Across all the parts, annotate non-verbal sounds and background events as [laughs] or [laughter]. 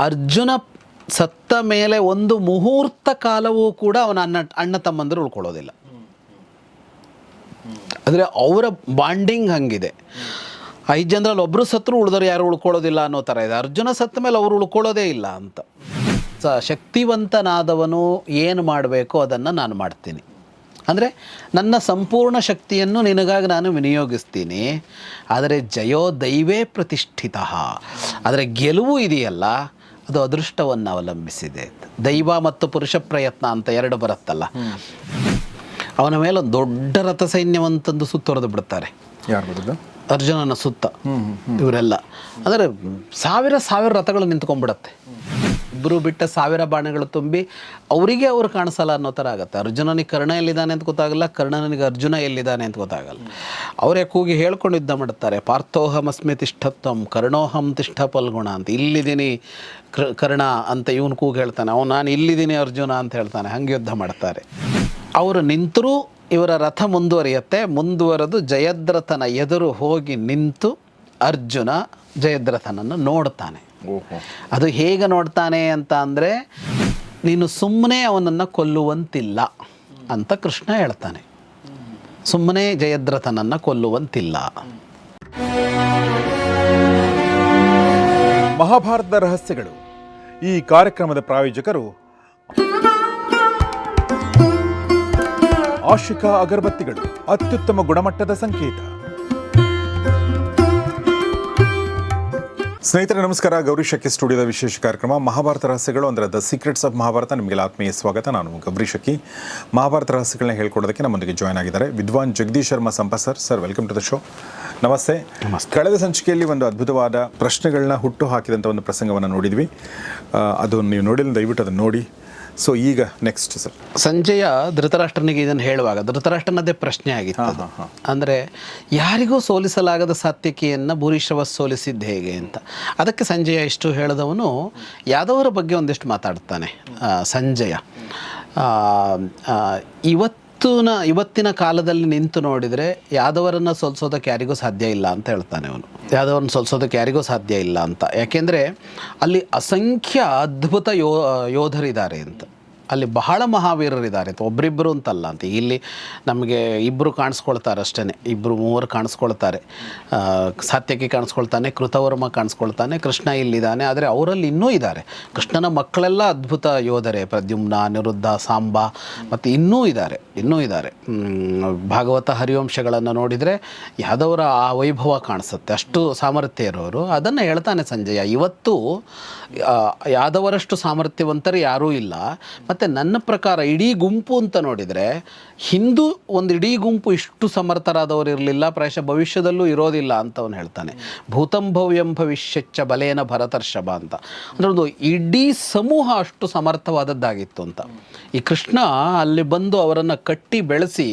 ಅರ್ಜುನ ಸತ್ತ ಮೇಲೆ ಒಂದು ಮುಹೂರ್ತ ಕಾಲವೂ ಕೂಡ ಅವನ ಅಣ್ಣ ಅಣ್ಣ ತಮ್ಮಂದರು ಉಳ್ಕೊಳ್ಳೋದಿಲ್ಲ. ಅಂದರೆ ಅವರ ಬಾಂಡಿಂಗ್ ಹಂಗಿದೆ. ಐದು ಜನರಲ್ಲಿ ಒಬ್ಬರು ಸತ್ರು ಉಳಿದವರು ಯಾರು ಉಳ್ಕೊಳ್ಳೋದಿಲ್ಲ ಅನ್ನೋ ಥರ ಇದೆ. ಅರ್ಜುನ ಸತ್ತ ಮೇಲೆ ಅವರು ಉಳ್ಕೊಳ್ಳೋದೇ ಇಲ್ಲ ಅಂತ. ಸ, ಶಕ್ತಿವಂತನಾದವನು ಏನು ಮಾಡಬೇಕೋ ಅದನ್ನು ನಾನು ಮಾಡ್ತೀನಿ. ಅಂದರೆ ನನ್ನ ಸಂಪೂರ್ಣ ಶಕ್ತಿಯನ್ನು ನಿನಗಾಗಿ ನಾನು ವಿನಿಯೋಗಿಸ್ತೀನಿ. ಆದರೆ ಜಯೋ ದೈವೇ ಪ್ರತಿಷ್ಠಿತ. ಆದರೆ ಗೆಲುವು ಇದೆಯಲ್ಲ ಅದು ಅದೃಷ್ಟವನ್ನು ಅವಲಂಬಿಸಿದೆ. ದೈವ ಮತ್ತು ಪುರುಷ ಪ್ರಯತ್ನ ಅಂತ ಎರಡು ಬರುತ್ತಲ್ಲ. ಅವನ ಮೇಲೆ ಒಂದು ದೊಡ್ಡ ರಥ ಸೈನ್ಯವಂತಂದು ಸುತ್ತೊರೆದು ಬಿಡ್ತಾರೆ. ಅರ್ಜುನನ ಸುತ್ತ. ಇವರೆಲ್ಲ. ಅಂದರೆ ಸಾವಿರ ಸಾವಿರ ರಥಗಳು ನಿಂತ್ಕೊಂಡ್ಬಿಡತ್ತೆ. ಇಬ್ಬರು ಬಿಟ್ಟ ಸಾವಿರ ಬಾಣಗಳು ತುಂಬಿ ಅವರಿಗೆ ಅವ್ರು ಕಾಣಿಸಲ್ಲ ಅನ್ನೋ ಥರ ಆಗುತ್ತೆ. ಅರ್ಜುನನಿಗೆ ಕರ್ಣ ಎಲ್ಲಿದ್ದಾನೆ ಅಂತ ಗೊತ್ತಾಗಲ್ಲ ಕರ್ಣನಿಗೆ ಅರ್ಜುನ ಎಲ್ಲಿದ್ದಾನೆ ಅಂತ ಗೊತ್ತಾಗಲ್ಲ. ಅವರೇ ಕೂಗಿ ಹೇಳ್ಕೊಂಡು ಯುದ್ಧ ಮಾಡುತ್ತಾರೆ ಪಾರ್ಥೋಹಮಸ್ಮಿ ತಿಷ್ಠತ್ವಂ ಕರ್ಣೋಹಂ ತಿಷ್ಠ ಪಲ್ಗುಣ ಅಂತ. ಇಲ್ಲಿದ್ದೀನಿ ಕರ್- ಕರ್ಣ ಅಂತ ಇವನು ಕೂಗಿ ಹೇಳ್ತಾನೆ. ಅವನು, ನಾನು ಇಲ್ಲಿದ್ದೀನಿ ಅರ್ಜುನ ಅಂತ ಹೇಳ್ತಾನೆ. ಹಂಗೆ ಯುದ್ಧ ಮಾಡ್ತಾರೆ. ಅವರು ನಿಂತರೂ ಇವರ ರಥ ಮುಂದುವರಿಯುತ್ತೆ. ಮುಂದುವರೆದು ಜಯದ್ರಥನ ಎದುರು ಹೋಗಿ ನಿಂತು ಅರ್ಜುನ ಜಯದ್ರಥನನ್ನು ನೋಡ್ತಾನೆ. ಅದು ಹೇಗೆ ನೋಡ್ತಾನೆ ಅಂತ ಅಂದರೆ ನೀನು ಸುಮ್ಮನೆ ಅವನನ್ನು ಕೊಲ್ಲುವಂತಿಲ್ಲ ಅಂತ ಕೃಷ್ಣ ಹೇಳ್ತಾನೆ. ಸುಮ್ಮನೆ ಜಯದ್ರಥನನ್ನು ಕೊಲ್ಲುವಂತಿಲ್ಲ. ಮಹಾಭಾರತದ ರಹಸ್ಯಗಳು. ಈ ಕಾರ್ಯಕ್ರಮದ ಪ್ರಾಯೋಜಕರು ಆಶಿಕಾ ಅಗರಬತ್ತಿಗಳು. ಅತ್ಯುತ್ತಮ ಗುಣಮಟ್ಟದ ಸಂಕೇತ. ಸ್ನೇಹಿತರೆ ನಮಸ್ಕಾರ. ಗೌರಿ ಶಕ್ಕಿ ಸ್ಟುಡಿಯೋದ ವಿಶೇಷ ಕಾರ್ಯಕ್ರಮ ಮಹಾಭಾರತ ರಹಸ್ಯಗಳು ಅಂದರೆ ದ ಸೀಕ್ರೆಟ್ಸ್ ಆಫ್ ಮಹಾಭಾರತ. ನಿಮಗೆ ಆತ್ಮೀಯ ಸ್ವಾಗತ. ನಾನು ಗೌರಿ ಶಕ್ಕಿ ಮಹಾಭಾರತ ರಹಸ್ಯಗಳನ್ನ ಹೇಳ್ಕೊಡೋದಕ್ಕೆ ನಮ್ಮೊಂದಿಗೆ ಜಾಯ್ನ್ ಆಗಿದ್ದಾರೆ ವಿದ್ವಾನ್ Jagadish Sharma ಸಂಪ sir. Sir welcome to the show ನಮಸ್ತೆ. ಕಳೆದ ಸಂಚಿಕೆಯಲ್ಲಿ ಒಂದು ಅದ್ಭುತವಾದ ಪ್ರಶ್ನೆಗಳನ್ನ ಹುಟ್ಟು ಹಾಕಿದಂಥ ಒಂದು ಪ್ರಸಂಗವನ್ನು ನೋಡಿದ್ವಿ. ಅದು ನೀವು ನೋಡಿಲ್ಲ ದಯವಿಟ್ಟು ಅದನ್ನು ನೋಡಿ. ಸೊ ಈಗ ನೆಕ್ಸ್ಟ್ ಸರ್ ಸಂಜಯ ಧೃತರಾಷ್ಟ್ರನಿಗೆ ಇದನ್ನು ಹೇಳುವಾಗ ಧೃತರಾಷ್ಟ್ರನದೇ ಪ್ರಶ್ನೆ ಆಗಿತ್ತು. ಅದು. ಅಂದರೆ ಯಾರಿಗೂ ಸೋಲಿಸಲಾಗದ ಸಾತ್ವಿಕೆಯನ್ನು ಭೂರಿಶ್ರವ ಸೋಲಿಸಿದ್ದು ಹೇಗೆ ಅಂತ. ಅದಕ್ಕೆ ಸಂಜಯ ಇಷ್ಟು ಹೇಳಿದವನು ಯಾದವರ ಬಗ್ಗೆ ಒಂದಿಷ್ಟು ಮಾತಾಡ್ತಾನೆ ಸಂಜಯ. ಆ, ಇವತ್ತಿನ ಇವತ್ತಿನ ಕಾಲದಲ್ಲಿ ನಿಂತು ನೋಡಿದರೆ ಯಾದವರನ್ನು ಸೋಲಿಸೋದಕ್ಕೆ ಯಾರಿಗೂ ಸಾಧ್ಯ ಇಲ್ಲ ಅಂತ ಹೇಳ್ತಾನೆ ಅವನು. ಯಾದವರನ್ನು ಸೋಲಿಸೋದಕ್ಕೆ ಯಾರಿಗೂ ಸಾಧ್ಯ ಇಲ್ಲ ಅಂತ. ಯಾಕೆಂದರೆ ಅಲ್ಲಿ ಅಸಂಖ್ಯ ಅದ್ಭುತ ಯೋ ಯೋಧರಿದ್ದಾರೆ ಅಂತ. ಅಲ್ಲಿ ಬಹಳ ಮಹಾವೀರರಿದ್ದಾರೆ. ಅಂತ ಒಬ್ಬರಿಬ್ಬರು ಅಂತಲ್ಲ ಅಂತ. ಇಲ್ಲಿ ನಮಗೆ ಇಬ್ಬರು ಕಾಣಿಸ್ಕೊಳ್ತಾರೆ ಅಷ್ಟೇ ಇಬ್ಬರು ಮೂವರು ಕಾಣಿಸ್ಕೊಳ್ತಾರೆ. ಸಾತ್ಯಕ್ಕೆ ಸಾತ್ಯಕಿ ಕಾಣಿಸ್ಕೊಳ್ತಾನೆ, ಕೃತವರ್ಮ ಕಾಣಿಸ್ಕೊಳ್ತಾನೆ, ಕೃಷ್ಣ ಇಲ್ಲಿದ್ದಾನೆ. ಆದರೆ ಅವರಲ್ಲಿ ಇನ್ನೂ ಇದ್ದಾರೆ. ಕೃಷ್ಣನ ಮಕ್ಕಳೆಲ್ಲ ಅದ್ಭುತ ಯೋಧರೆ. ಪ್ರದ್ಯುಮ್ನ ಅನಿರುದ್ಧ ಸಾಂಬ ಮತ್ತು ಇನ್ನೂ ಇದ್ದಾರೆ. ಇನ್ನೂ ಇದ್ದಾರೆ. ಭಾಗವತ ಹರಿವಂಶಗಳನ್ನು ನೋಡಿದರೆ ಯಾದವರ ಆ ವೈಭವ ಕಾಣಿಸುತ್ತೆ. ಅಷ್ಟು ಸಾಮರ್ಥ್ಯ ಇರೋರು. ಅದನ್ನು ಹೇಳ್ತಾನೆ ಸಂಜಯ. ಇವತ್ತು ಯಾದವರಷ್ಟು ಸಾಮರ್ಥ್ಯವಂತರು ಯಾರೂ ಇಲ್ಲ. ಮತ್ತು ನನ್ನ ಪ್ರಕಾರ ಇಡೀ ಗುಂಪು ಅಂತ ನೋಡಿದರೆ, ಹಿಂದೂ ಒಂದು ಇಡೀ ಗುಂಪು ಇಷ್ಟು ಸಮರ್ಥರಾದವರು ಇರಲಿಲ್ಲ, ಪ್ರಾಯಶಃ ಭವಿಷ್ಯದಲ್ಲೂ ಇರೋದಿಲ್ಲ ಅಂತ ಅವನು ಹೇಳ್ತಾನೆ. ಭೂತಂ ಭವ್ಯಂ ಭವಿಷ್ಯಚ್ಚ ಬಲೇನ ಭರತರ್ಷಭ ಅಂತ. ಅಂದರೆ ಒಂದು ಇಡೀ ಸಮೂಹ ಅಷ್ಟು ಸಮರ್ಥವಾದದ್ದಾಗಿತ್ತು ಅಂತ. ಈ ಕೃಷ್ಣ ಅಲ್ಲಿ ಬಂದು ಅವರನ್ನು ಕಟ್ಟಿ ಬೆಳೆಸಿ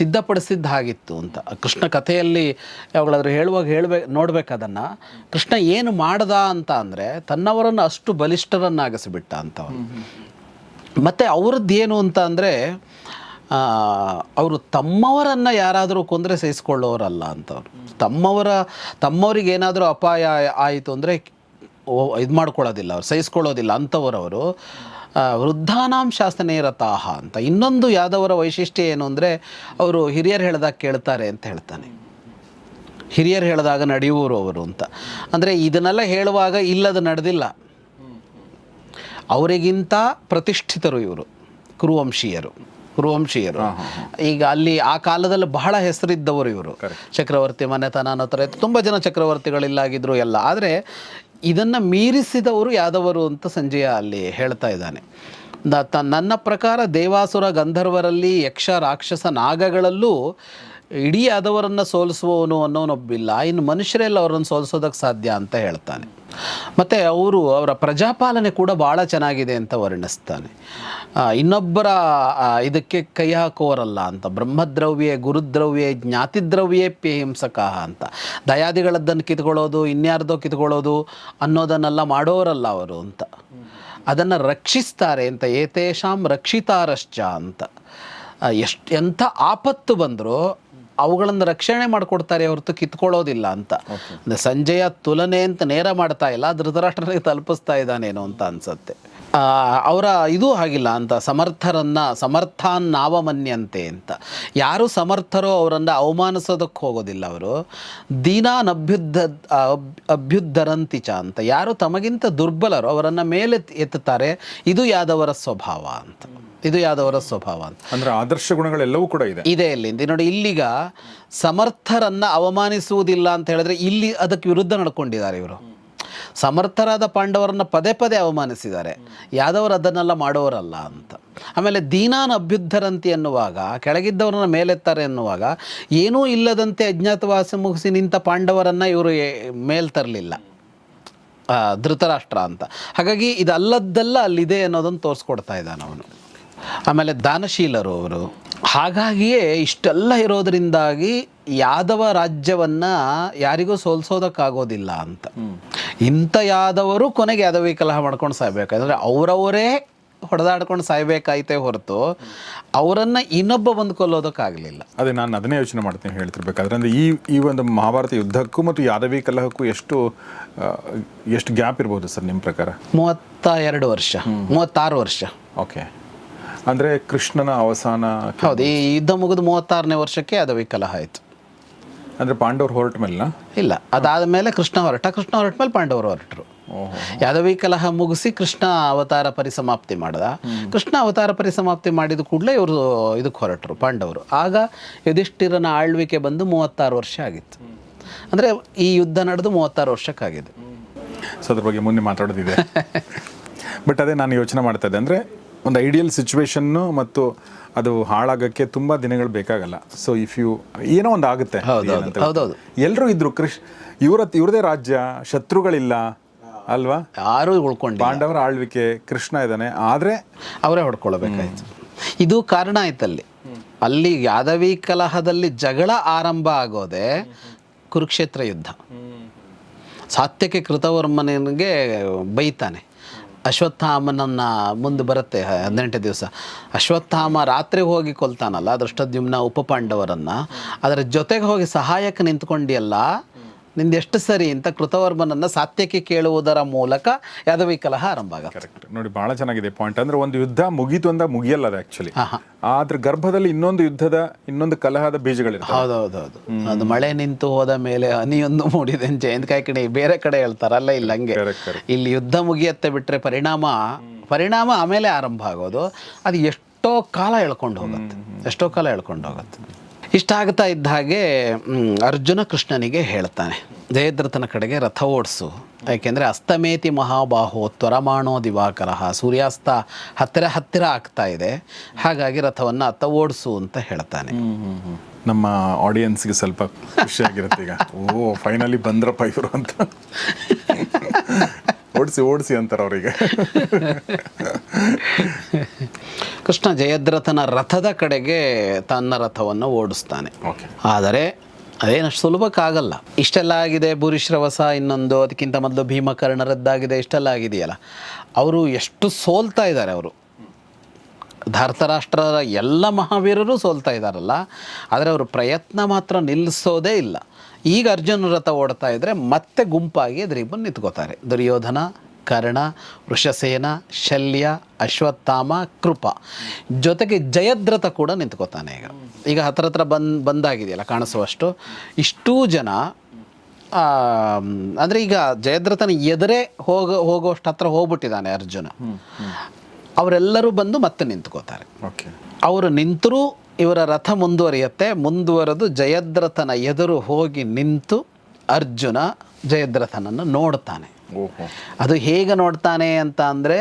ಸಿದ್ಧಪಡಿಸಿದ್ದ ಹಾಗಿತ್ತು ಅಂತ. ಕೃಷ್ಣ ಕಥೆಯಲ್ಲಿ ಯಾವಾಗಲಾದರೂ ಹೇಳುವಾಗ ಹೇಳ್ಬೇಕು ನೋಡ್ಬೇಕು ಕೃಷ್ಣ ಏನು ಮಾಡ್ದ ಅಂತ ಅಂದರೆ, ತನ್ನವರನ್ನು ಅಷ್ಟು ಬಲಿಷ್ಠರನ್ನಾಗಿಸಿಬಿಟ್ಟ ಅಂತ ಮತ್ತು ಅವ್ರದ್ದು ಏನು ಅಂತ ಅಂದರೆ ಅವರು ತಮ್ಮವರನ್ನು ಯಾರಾದರೂ ಕೊಂದರೆ ಸಹಿಸ್ಕೊಳ್ಳೋರಲ್ಲ ಅಂತವ್ರು. ತಮ್ಮವರ, ತಮ್ಮವ್ರಿಗೆ ಏನಾದರೂ ಅಪಾಯ ಆಯಿತು ಅಂದರೆ ಇದು ಮಾಡ್ಕೊಳ್ಳೋದಿಲ್ಲ ಅವ್ರು, ಸಹಿಸ್ಕೊಳ್ಳೋದಿಲ್ಲ ಅವರು ವೃದ್ಧಾನಾಂ ಶಾಸನೇ ರಥಾಹ ಅಂತ. ಇನ್ನೊಂದು ಯಾದವರ ವೈಶಿಷ್ಟ್ಯ ಏನು ಅಂದರೆ, ಅವರು ಹಿರಿಯರು ಹೇಳಿದಾಗ ಕೇಳ್ತಾರೆ ಅಂತ ಹೇಳ್ತಾನೆ. ಹಿರಿಯರು ಹೇಳಿದಾಗ ನಡೆಯುವರು ಅವರು ಅಂತ. ಅಂದರೆ ಇದನ್ನೆಲ್ಲ ಹೇಳುವಾಗ ಇಲ್ಲದ ನಡೆದಿಲ್ಲ. ಅವರಿಗಿಂತ ಪ್ರತಿಷ್ಠಿತರು ಇವರು ಕುರುವಂಶೀಯರು ಕುರುವಂಶೀಯರು. ಈಗ ಅಲ್ಲಿ ಆ ಕಾಲದಲ್ಲಿ ಬಹಳ ಹೆಸರಿದ್ದವರು ಇವರು. ಚಕ್ರವರ್ತಿ ಮನೆತನ ಅನ್ನೋ ಥರ ಇತ್ತು. ತುಂಬ ಜನ ಚಕ್ರವರ್ತಿಗಳಿಲ್ಲಾಗಿದ್ರು ಎಲ್ಲ. ಆದರೆ ಇದನ್ನು ಮೀರಿಸಿದವರು ಯಾದವರು ಅಂತ ಸಂಜಯ ಅಲ್ಲಿ ಹೇಳ್ತಾ ಇದ್ದಾನೆ. ನನ್ನ ಪ್ರಕಾರ ದೇವಾಸುರ ಗಂಧರ್ವರಲ್ಲಿ ಯಕ್ಷ ರಾಕ್ಷಸ ನಾಗಗಳಲ್ಲೂ ಇಡೀ ಆದವರನ್ನು ಸೋಲಿಸುವವನು ಅನ್ನೋನೊಬ್ಬಿಲ್ಲ. ಇನ್ನು ಮನುಷ್ಯರೆಲ್ಲ ಅವರನ್ನು ಸೋಲಿಸೋದಕ್ಕೆ ಸಾಧ್ಯ ಅಂತ ಹೇಳ್ತಾನೆ. ಮತ್ತು ಅವರು ಅವರ ಪ್ರಜಾಪಾಲನೆ ಕೂಡ ಭಾಳ ಚೆನ್ನಾಗಿದೆ ಅಂತ ವರ್ಣಿಸ್ತಾನೆ. ಇನ್ನೊಬ್ಬರ ಇದಕ್ಕೆ ಕೈ ಹಾಕೋರಲ್ಲ ಅಂತ. ಬ್ರಹ್ಮದ್ರವ್ಯೆ, ಗುರುದ್ರವ್ಯೆ ಜ್ಞಾತಿದ್ರವ್ಯೇಪ್ಯ ಹಿಂಸಕ ಅಂತ. ದಯಾದಿಗಳದ್ದನ್ನು ಕಿತ್ಕೊಳ್ಳೋದು, ಇನ್ಯಾರ್ದೋ ಕಿತ್ಕೊಳ್ಳೋದು ಅನ್ನೋದನ್ನೆಲ್ಲ ಮಾಡೋರಲ್ಲ ಅವರು ಅಂತ. ಅದನ್ನು ರಕ್ಷಿಸ್ತಾರೆ ಅಂತ. ಏತೇಷಾಂ ರಕ್ಷಿತಾರಶ್ಚ ಅಂತ. ಎಷ್ಟು, ಎಂಥ ಆಪತ್ತು ಬಂದರೂ ಅವುಗಳನ್ನು ರಕ್ಷಣೆ ಮಾಡಿಕೊಡ್ತಾರೆ ಹೊರತು ಕಿತ್ಕೊಳ್ಳೋದಿಲ್ಲ ಅಂತ. ಅಂದರೆ ಸಂಜೆಯ ತುಲನೆ ಅಂತ ನೇರ ಮಾಡ್ತಾ ಇಲ್ಲ ಧೃತರಾಷ್ಟ್ರನಿಗೆ ತಲುಪಿಸ್ತಾ ಇದ್ದಾನೇನೋ ಅಂತ ಅನ್ಸುತ್ತೆ. ಅವರ ಇದು ಹಾಗಿಲ್ಲ ಅಂತ ಸಮರ್ಥರನ್ನು ಸಮರ್ಥಾನ್ ನಾವಮನ್ಯಂತೆ ಅಂತ. ಯಾರು ಸಮರ್ಥರೋ ಅವರನ್ನು ಅವಮಾನಿಸೋದಕ್ಕೆ ಹೋಗೋದಿಲ್ಲ ಅವರು. ದೀನಾನ್ ಅಭ್ಯುದ್ಧ ಅಭ್ಯುದ್ಧರಂತಿಚ ಅಂತ. ಯಾರು ತಮಗಿಂತ ದುರ್ಬಲರು ಅವರನ್ನು ಮೇಲೆ ಎತ್ತುತ್ತಾರೆ ಇದು ಯಾದವರ ಸ್ವಭಾವ ಅಂತ. ಇದು ಯಾದವರ ಸ್ವಭಾವ ಅಂತ. ಅಂದ್ರೆ ಆದರ್ಶ ಗುಣಗಳೆಲ್ಲವೂ ಕೂಡ ಇದೆ. ಇದೆ ಇಲ್ಲಿ. ನೋಡಿ ಇಲ್ಲಿಗ ಸಮರ್ಥರನ್ನ ಅವಮಾನಿಸುವುದಿಲ್ಲ ಅಂತ ಹೇಳಿದ್ರೆ ಇಲ್ಲಿ ಅದಕ್ಕೆ ವಿರುದ್ಧ ನಡ್ಕೊಂಡಿದ್ದಾರೆ ಇವರು. ಸಮರ್ಥರಾದ ಪಾಂಡವರನ್ನ ಪದೇ ಪದೇ ಅವಮಾನಿಸಿದ್ದಾರೆ. ಯಾದವರು ಅದನ್ನೆಲ್ಲ ಮಾಡೋರಲ್ಲ ಅಂತ. ಆಮೇಲೆ ದೀನಾನ್ ಅಭ್ಯುದ್ಧರಂತಿ ಎನ್ನುವಾಗ ಕೆಳಗಿದ್ದವರನ್ನ ಮೇಲೆತ್ತಾರೆ ಎನ್ನುವಾಗ ಏನೂ ಇಲ್ಲದಂತೆ ಅಜ್ಞಾತವಾಸ ಮುಗಿಸಿ ನಿಂತ ಪಾಂಡವರನ್ನ ಇವರು ಮೇಲ್ ತರಲಿಲ್ಲ. ಧೃತರಾಷ್ಟ್ರ ಅಂತ. ಹಾಗಾಗಿ ಇದಲ್ಲದ್ದೆಲ್ಲ ಅಲ್ಲಿದೆ ಅನ್ನೋದನ್ನು ತೋರಿಸ್ಕೊಡ್ತಾ ಇದ್ದಾನೆ ಅವನು. ಆಮೇಲೆ ದಾನಶೀಲರು ಅವರು. ಹಾಗಾಗಿಯೇ ಇಷ್ಟೆಲ್ಲ ಇರೋದರಿಂದಾಗಿ ಯಾದವ ರಾಜ್ಯವನ್ನ ಯಾರಿಗೂ ಸೋಲ್ಸೋದಕ್ಕಾಗೋದಿಲ್ಲ ಅಂತ. ಇಂಥ ಯಾದವರು ಕೊನೆಗೆ ಯಾದವಿ ಕಲಹ ಮಾಡ್ಕೊಂಡು ಸಾಯ್ಬೇಕಾದ್ರೆ ಅವರವರೇ ಹೊಡೆದಾಡ್ಕೊಂಡು ಸಾಯ್ಬೇಕಾಯ್ತೇ ಹೊರತು ಅವರನ್ನ ಇನ್ನೊಬ್ಬ ಬಂದು ಕೊಲ್ಲೋದಕ್ಕಾಗಲಿಲ್ಲ. ಅದೇ ನಾನು ಅದನ್ನೇ ಯೋಚನೆ ಮಾಡ್ತೀನಿ ಹೇಳ್ತಿರ್ಬೇಕಾದ್ರೆ ಅಂದ್ರೆ ಈ ಈ ಒಂದು ಮಹಾಭಾರತ ಯುದ್ಧಕ್ಕೂ ಮತ್ತು ಯಾದವಿ ಕಲಹಕ್ಕೂ ಎಷ್ಟು ಎಷ್ಟು ಗ್ಯಾಪ್ ಇರ್ಬೋದು ಸರ್ ನಿಮ್ಮ ಪ್ರಕಾರ? ಮೂವತ್ತ ಎರಡು ವರ್ಷ. ಮೂವತ್ತಾರು ವರ್ಷ. ಓಕೆ. ಅಂದ್ರೆ ಕೃಷ್ಣನ ಅವಸಾನ ಹೌದು ಈ ಯುದ್ಧ ಮುಗಿದು ಮೂವತ್ತಾರನೇ ವರ್ಷಕ್ಕೆ ಅದು ಕಲಹ ಆಯಿತು. ಅಂದ್ರೆ ಪಾಂಡವರು ಹೊರಟ ಮೇಲೆ ಇಲ್ಲ ಅದಾದ ಮೇಲೆ ಕೃಷ್ಣ ಹೊರಟ ಕೃಷ್ಣ ಹೊರಟ ಮೇಲೆ ಪಾಂಡವರು ಹೊರಟರು. ಯಾದವಿ ಕಲಹ ಮುಗಿಸಿ ಕೃಷ್ಣ ಅವತಾರ ಪರಿಸಮಾಪ್ತಿ ಮಾಡ್ದ. ಕೃಷ್ಣ ಅವತಾರ ಪರಿಸಮಾಪ್ತಿ ಮಾಡಿದ ಕೂಡಲೇ ಇವರು ಇದಕ್ಕೆ ಹೊರಟರು ಪಾಂಡವರು. ಆಗ ಯುಧಿಷ್ಠಿರನ ಆಳ್ವಿಕೆ ಬಂದು ಮೂವತ್ತಾರು ವರ್ಷ ಆಗಿತ್ತು. ಅಂದರೆ ಈ ಯುದ್ಧ ನಡೆದು ಮೂವತ್ತಾರು ವರ್ಷಕ್ಕಾಗಿದೆ. ಸೊ ಅದ್ರ ಬಗ್ಗೆ ಮುಂದೆ ಮಾತಾಡೋದಿದೆ. [laughs] ಬಟ್ ಅದೇ ನಾನು ಯೋಚನೆ ಮಾಡ್ತಾ ಇದ್ದೆ ಅಂದರೆ ಒಂದು ಐಡಿಯಲ್ ಸಿಚುವೇಶನ್ನು ಮತ್ತು ಅದು ಹಾಳಾಗಕ್ಕೆ ತುಂಬ ದಿನಗಳು ಬೇಕಾಗಲ್ಲ. ಸೊ ಇಫ್ ಯು ಏನೋ ಒಂದು ಆಗುತ್ತೆ. ಎಲ್ಲರೂ ಇದ್ರು ಕೃಷ್ ಇವರ ಇವ್ರದೇ ರಾಜ್ಯ ಶತ್ರುಗಳಿಲ್ಲ ಅಲ್ವಾ? ಯಾರು ಉಳ್ಕೊಂಡು ಪಾಂಡವರ ಆಳ್ವಿಕೆ ಕೃಷ್ಣ ಇದ್ದಾನೆ ಆದರೆ ಅವರೇ ಹೊಡ್ಕೊಳ್ಬೇಕಾಯ್ತು. ಇದು ಕಾರಣ ಆಯ್ತಲ್ಲಿ. ಅಲ್ಲಿ ಯಾದವಿ ಕಲಹದಲ್ಲಿ ಜಗಳ ಆರಂಭ ಆಗೋದೆ ಕುರುಕ್ಷೇತ್ರ ಯುದ್ಧ. ಸಾತ್ಯಕ್ಕೆ ಕೃತವರ್ಮನಿಗೆ ಬೈತಾನೆ. ಅಶ್ವತ್ಥಾಮನನ್ನ ಮುಂದೆ ಬರುತ್ತೆ ಹದಿನೆಂಟು ದಿವಸ. ಅಶ್ವತ್ಥಾಮ ರಾತ್ರಿ ಹೋಗಿ ಕೊಲ್ತಾನಲ್ಲ ದೃಷ್ಟದ್ಯುಮ್ನ ಉಪಪಾಂಡವರನ್ನ. ಅದರ ಜೊತೆಗೆ ಹೋಗಿ ಸಹಾಯಕ್ಕೆ ನಿಂತ್ಕೊಂಡಿಯಲ್ಲ ನಿಂದು ಎಷ್ಟು ಸರಿ ಅಂತ ಕೃತವರ್ಮನನ್ನ ಸಾತ್ಯಕ್ಕೆ ಕೇಳುವುದರ ಮೂಲಕ ಯಾದವಿ ಕಲಹ ಆರಂಭ ಆಗುತ್ತೆ. ಕರೆಕ್ಟ್ ನೋಡಿ ಬಹಳ ಚೆನ್ನಾಗಿದೆ ಪಾಯಿಂಟ್ ಅಂದ್ರೆ ಒಂದು ಯುದ್ಧ ಮುಗೀತು ಅಂದ ಮುಗಿಯಲ್ಲ ಅದು ಆ್ಯಕ್ಚುಲಿ. ಆದ್ರ ಗರ್ಭದಲ್ಲಿ ಇನ್ನೊಂದು ಯುದ್ಧದ ಇನ್ನೊಂದು ಕಲಹದ ಬೀಜಗಳಿವೆ ಹೌದೌದೌದು. ಅದು ಮಳೆ ನಿಂತು ಹೋದ ಮೇಲೆ ಹನಿಯೊಂದು ಮೂಡಿದೆ ಜಯಂತ್ ಕಾಯ್ಕಿಣಿ ಬೇರೆ ಕಡೆ ಹೇಳ್ತಾರಲ್ಲ ಇಲ್ಲ ಹಂಗೆ. ಇಲ್ಲಿ ಯುದ್ಧ ಮುಗಿಯತ್ತೆ ಬಿಟ್ಟರೆ ಪರಿಣಾಮ ಪರಿಣಾಮ ಆಮೇಲೆ ಆರಂಭ ಆಗೋದು. ಅದು ಎಷ್ಟೋ ಕಾಲ ಎಳ್ಕೊಂಡು ಹೋಗುತ್ತೆ. ಎಷ್ಟೋ ಕಾಲ ಎಳ್ಕೊಂಡು ಹೋಗುತ್ತೆ. ಇಷ್ಟ ಆಗ್ತಾ ಇದ್ದ ಹಾಗೆ ಅರ್ಜುನ ಕೃಷ್ಣನಿಗೆ ಹೇಳ್ತಾನೆ. ಜಯದ್ರಥನ ಕಡೆಗೆ ರಥ ಓಡಿಸು. ಯಾಕೆಂದರೆ ಅಸ್ತಮೇತಿ ಮಹಾಬಾಹೋ ತ್ವರಮಾಣೋ ದಿವಾಕರ. ಸೂರ್ಯಾಸ್ತ ಹತ್ತಿರ ಹತ್ತಿರ ಆಗ್ತಾ ಇದೆ. ಹಾಗಾಗಿ ರಥವನ್ನು ಅತ್ತ ಓಡಿಸು ಅಂತ ಹೇಳ್ತಾನೆ. ನಮ್ಮ ಆಡಿಯನ್ಸ್ಗೆ ಸ್ವಲ್ಪ ಖುಷಿಯಾಗಿರುತ್ತೆ ಈಗ. [laughs] ಓ ಫೈನಲಿ ಬಂದ್ರಪ್ಪ ಇವರು ಅಂತ. ಓಡಿಸಿ ಓಡಿಸಿ ಅಂತಾರೆ ಅವರಿಗೆ. ಕೃಷ್ಣ ಜಯದ್ರಥನ ರಥದ ಕಡೆಗೆ ತನ್ನ ರಥವನ್ನು ಓಡಿಸ್ತಾನೆ. ಓಕೆ ಆದರೆ ಅದೇನಷ್ಟು ಸುಲಭಕ್ಕಾಗಲ್ಲ ಇಷ್ಟೆಲ್ಲ ಆಗಿದೆ ಭೂರಿಶ್ರವಸ ಇನ್ನೊಂದು ಅದಕ್ಕಿಂತ ಮೊದಲು ಭೀಮಕರ್ಣ ರದ್ದಾಗಿದೆ ಇಷ್ಟೆಲ್ಲ ಆಗಿದೆಯಲ್ಲ. ಅವರು ಎಷ್ಟು ಸೋಲ್ತಾ ಇದ್ದಾರೆ ಅವರು. ಧಾರ್ತರಾಷ್ಟ್ರರ ಎಲ್ಲ ಮಹಾವೀರರು ಸೋಲ್ತಾ ಇದ್ದಾರಲ್ಲ. ಆದರೆ ಅವರು ಪ್ರಯತ್ನ ಮಾತ್ರ ನಿಲ್ಲಿಸೋದೇ ಇಲ್ಲ. ಈಗ ಅರ್ಜುನ ರಥ ಓಡ್ತಾ ಇದ್ದರೆ ಮತ್ತೆ ಗುಂಪಾಗಿ ಅದ್ರ ಬಂದು ನಿಂತ್ಕೋತಾರೆ. ದುರ್ಯೋಧನ ಕರ್ಣ ವೃಷಸೇನ ಶಲ್ಯ ಅಶ್ವತ್ಥಾಮ ಕೃಪ. ಜೊತೆಗೆ ಜಯದ್ರಥ ಕೂಡ ನಿಂತ್ಕೋತಾನೆ ಈಗ. ಈಗ ಹತ್ರ ಹತ್ರ ಬಂದ್ ಬಂದಾಗಿದೆಯಲ್ಲ ಕಾಣಿಸುವಷ್ಟು. ಇಷ್ಟೂ ಜನ ಅಂದರೆ ಈಗ ಜಯದ್ರಥನ ಎದುರೇ ಹೋಗ ಹೋಗುವಷ್ಟು ಹತ್ರ ಹೋಗ್ಬಿಟ್ಟಿದ್ದಾನೆ ಅರ್ಜುನ. ಅವರೆಲ್ಲರೂ ಬಂದು ಮತ್ತೆ ನಿಂತ್ಕೋತಾರೆ. ಓಕೆ. ಅವರು ನಿಂತರೂ ಇವರ ರಥ ಮುಂದುವರಿಯುತ್ತೆ. ಮುಂದುವರೆದು ಜಯದ್ರಥನ ಎದುರು ಹೋಗಿ ನಿಂತು ಅರ್ಜುನ ಜಯದ್ರಥನನ್ನು ನೋಡ್ತಾನೆ. ಅದು ಹೇಗೆ ನೋಡ್ತಾನೆ ಅಂತ ಅಂದರೆ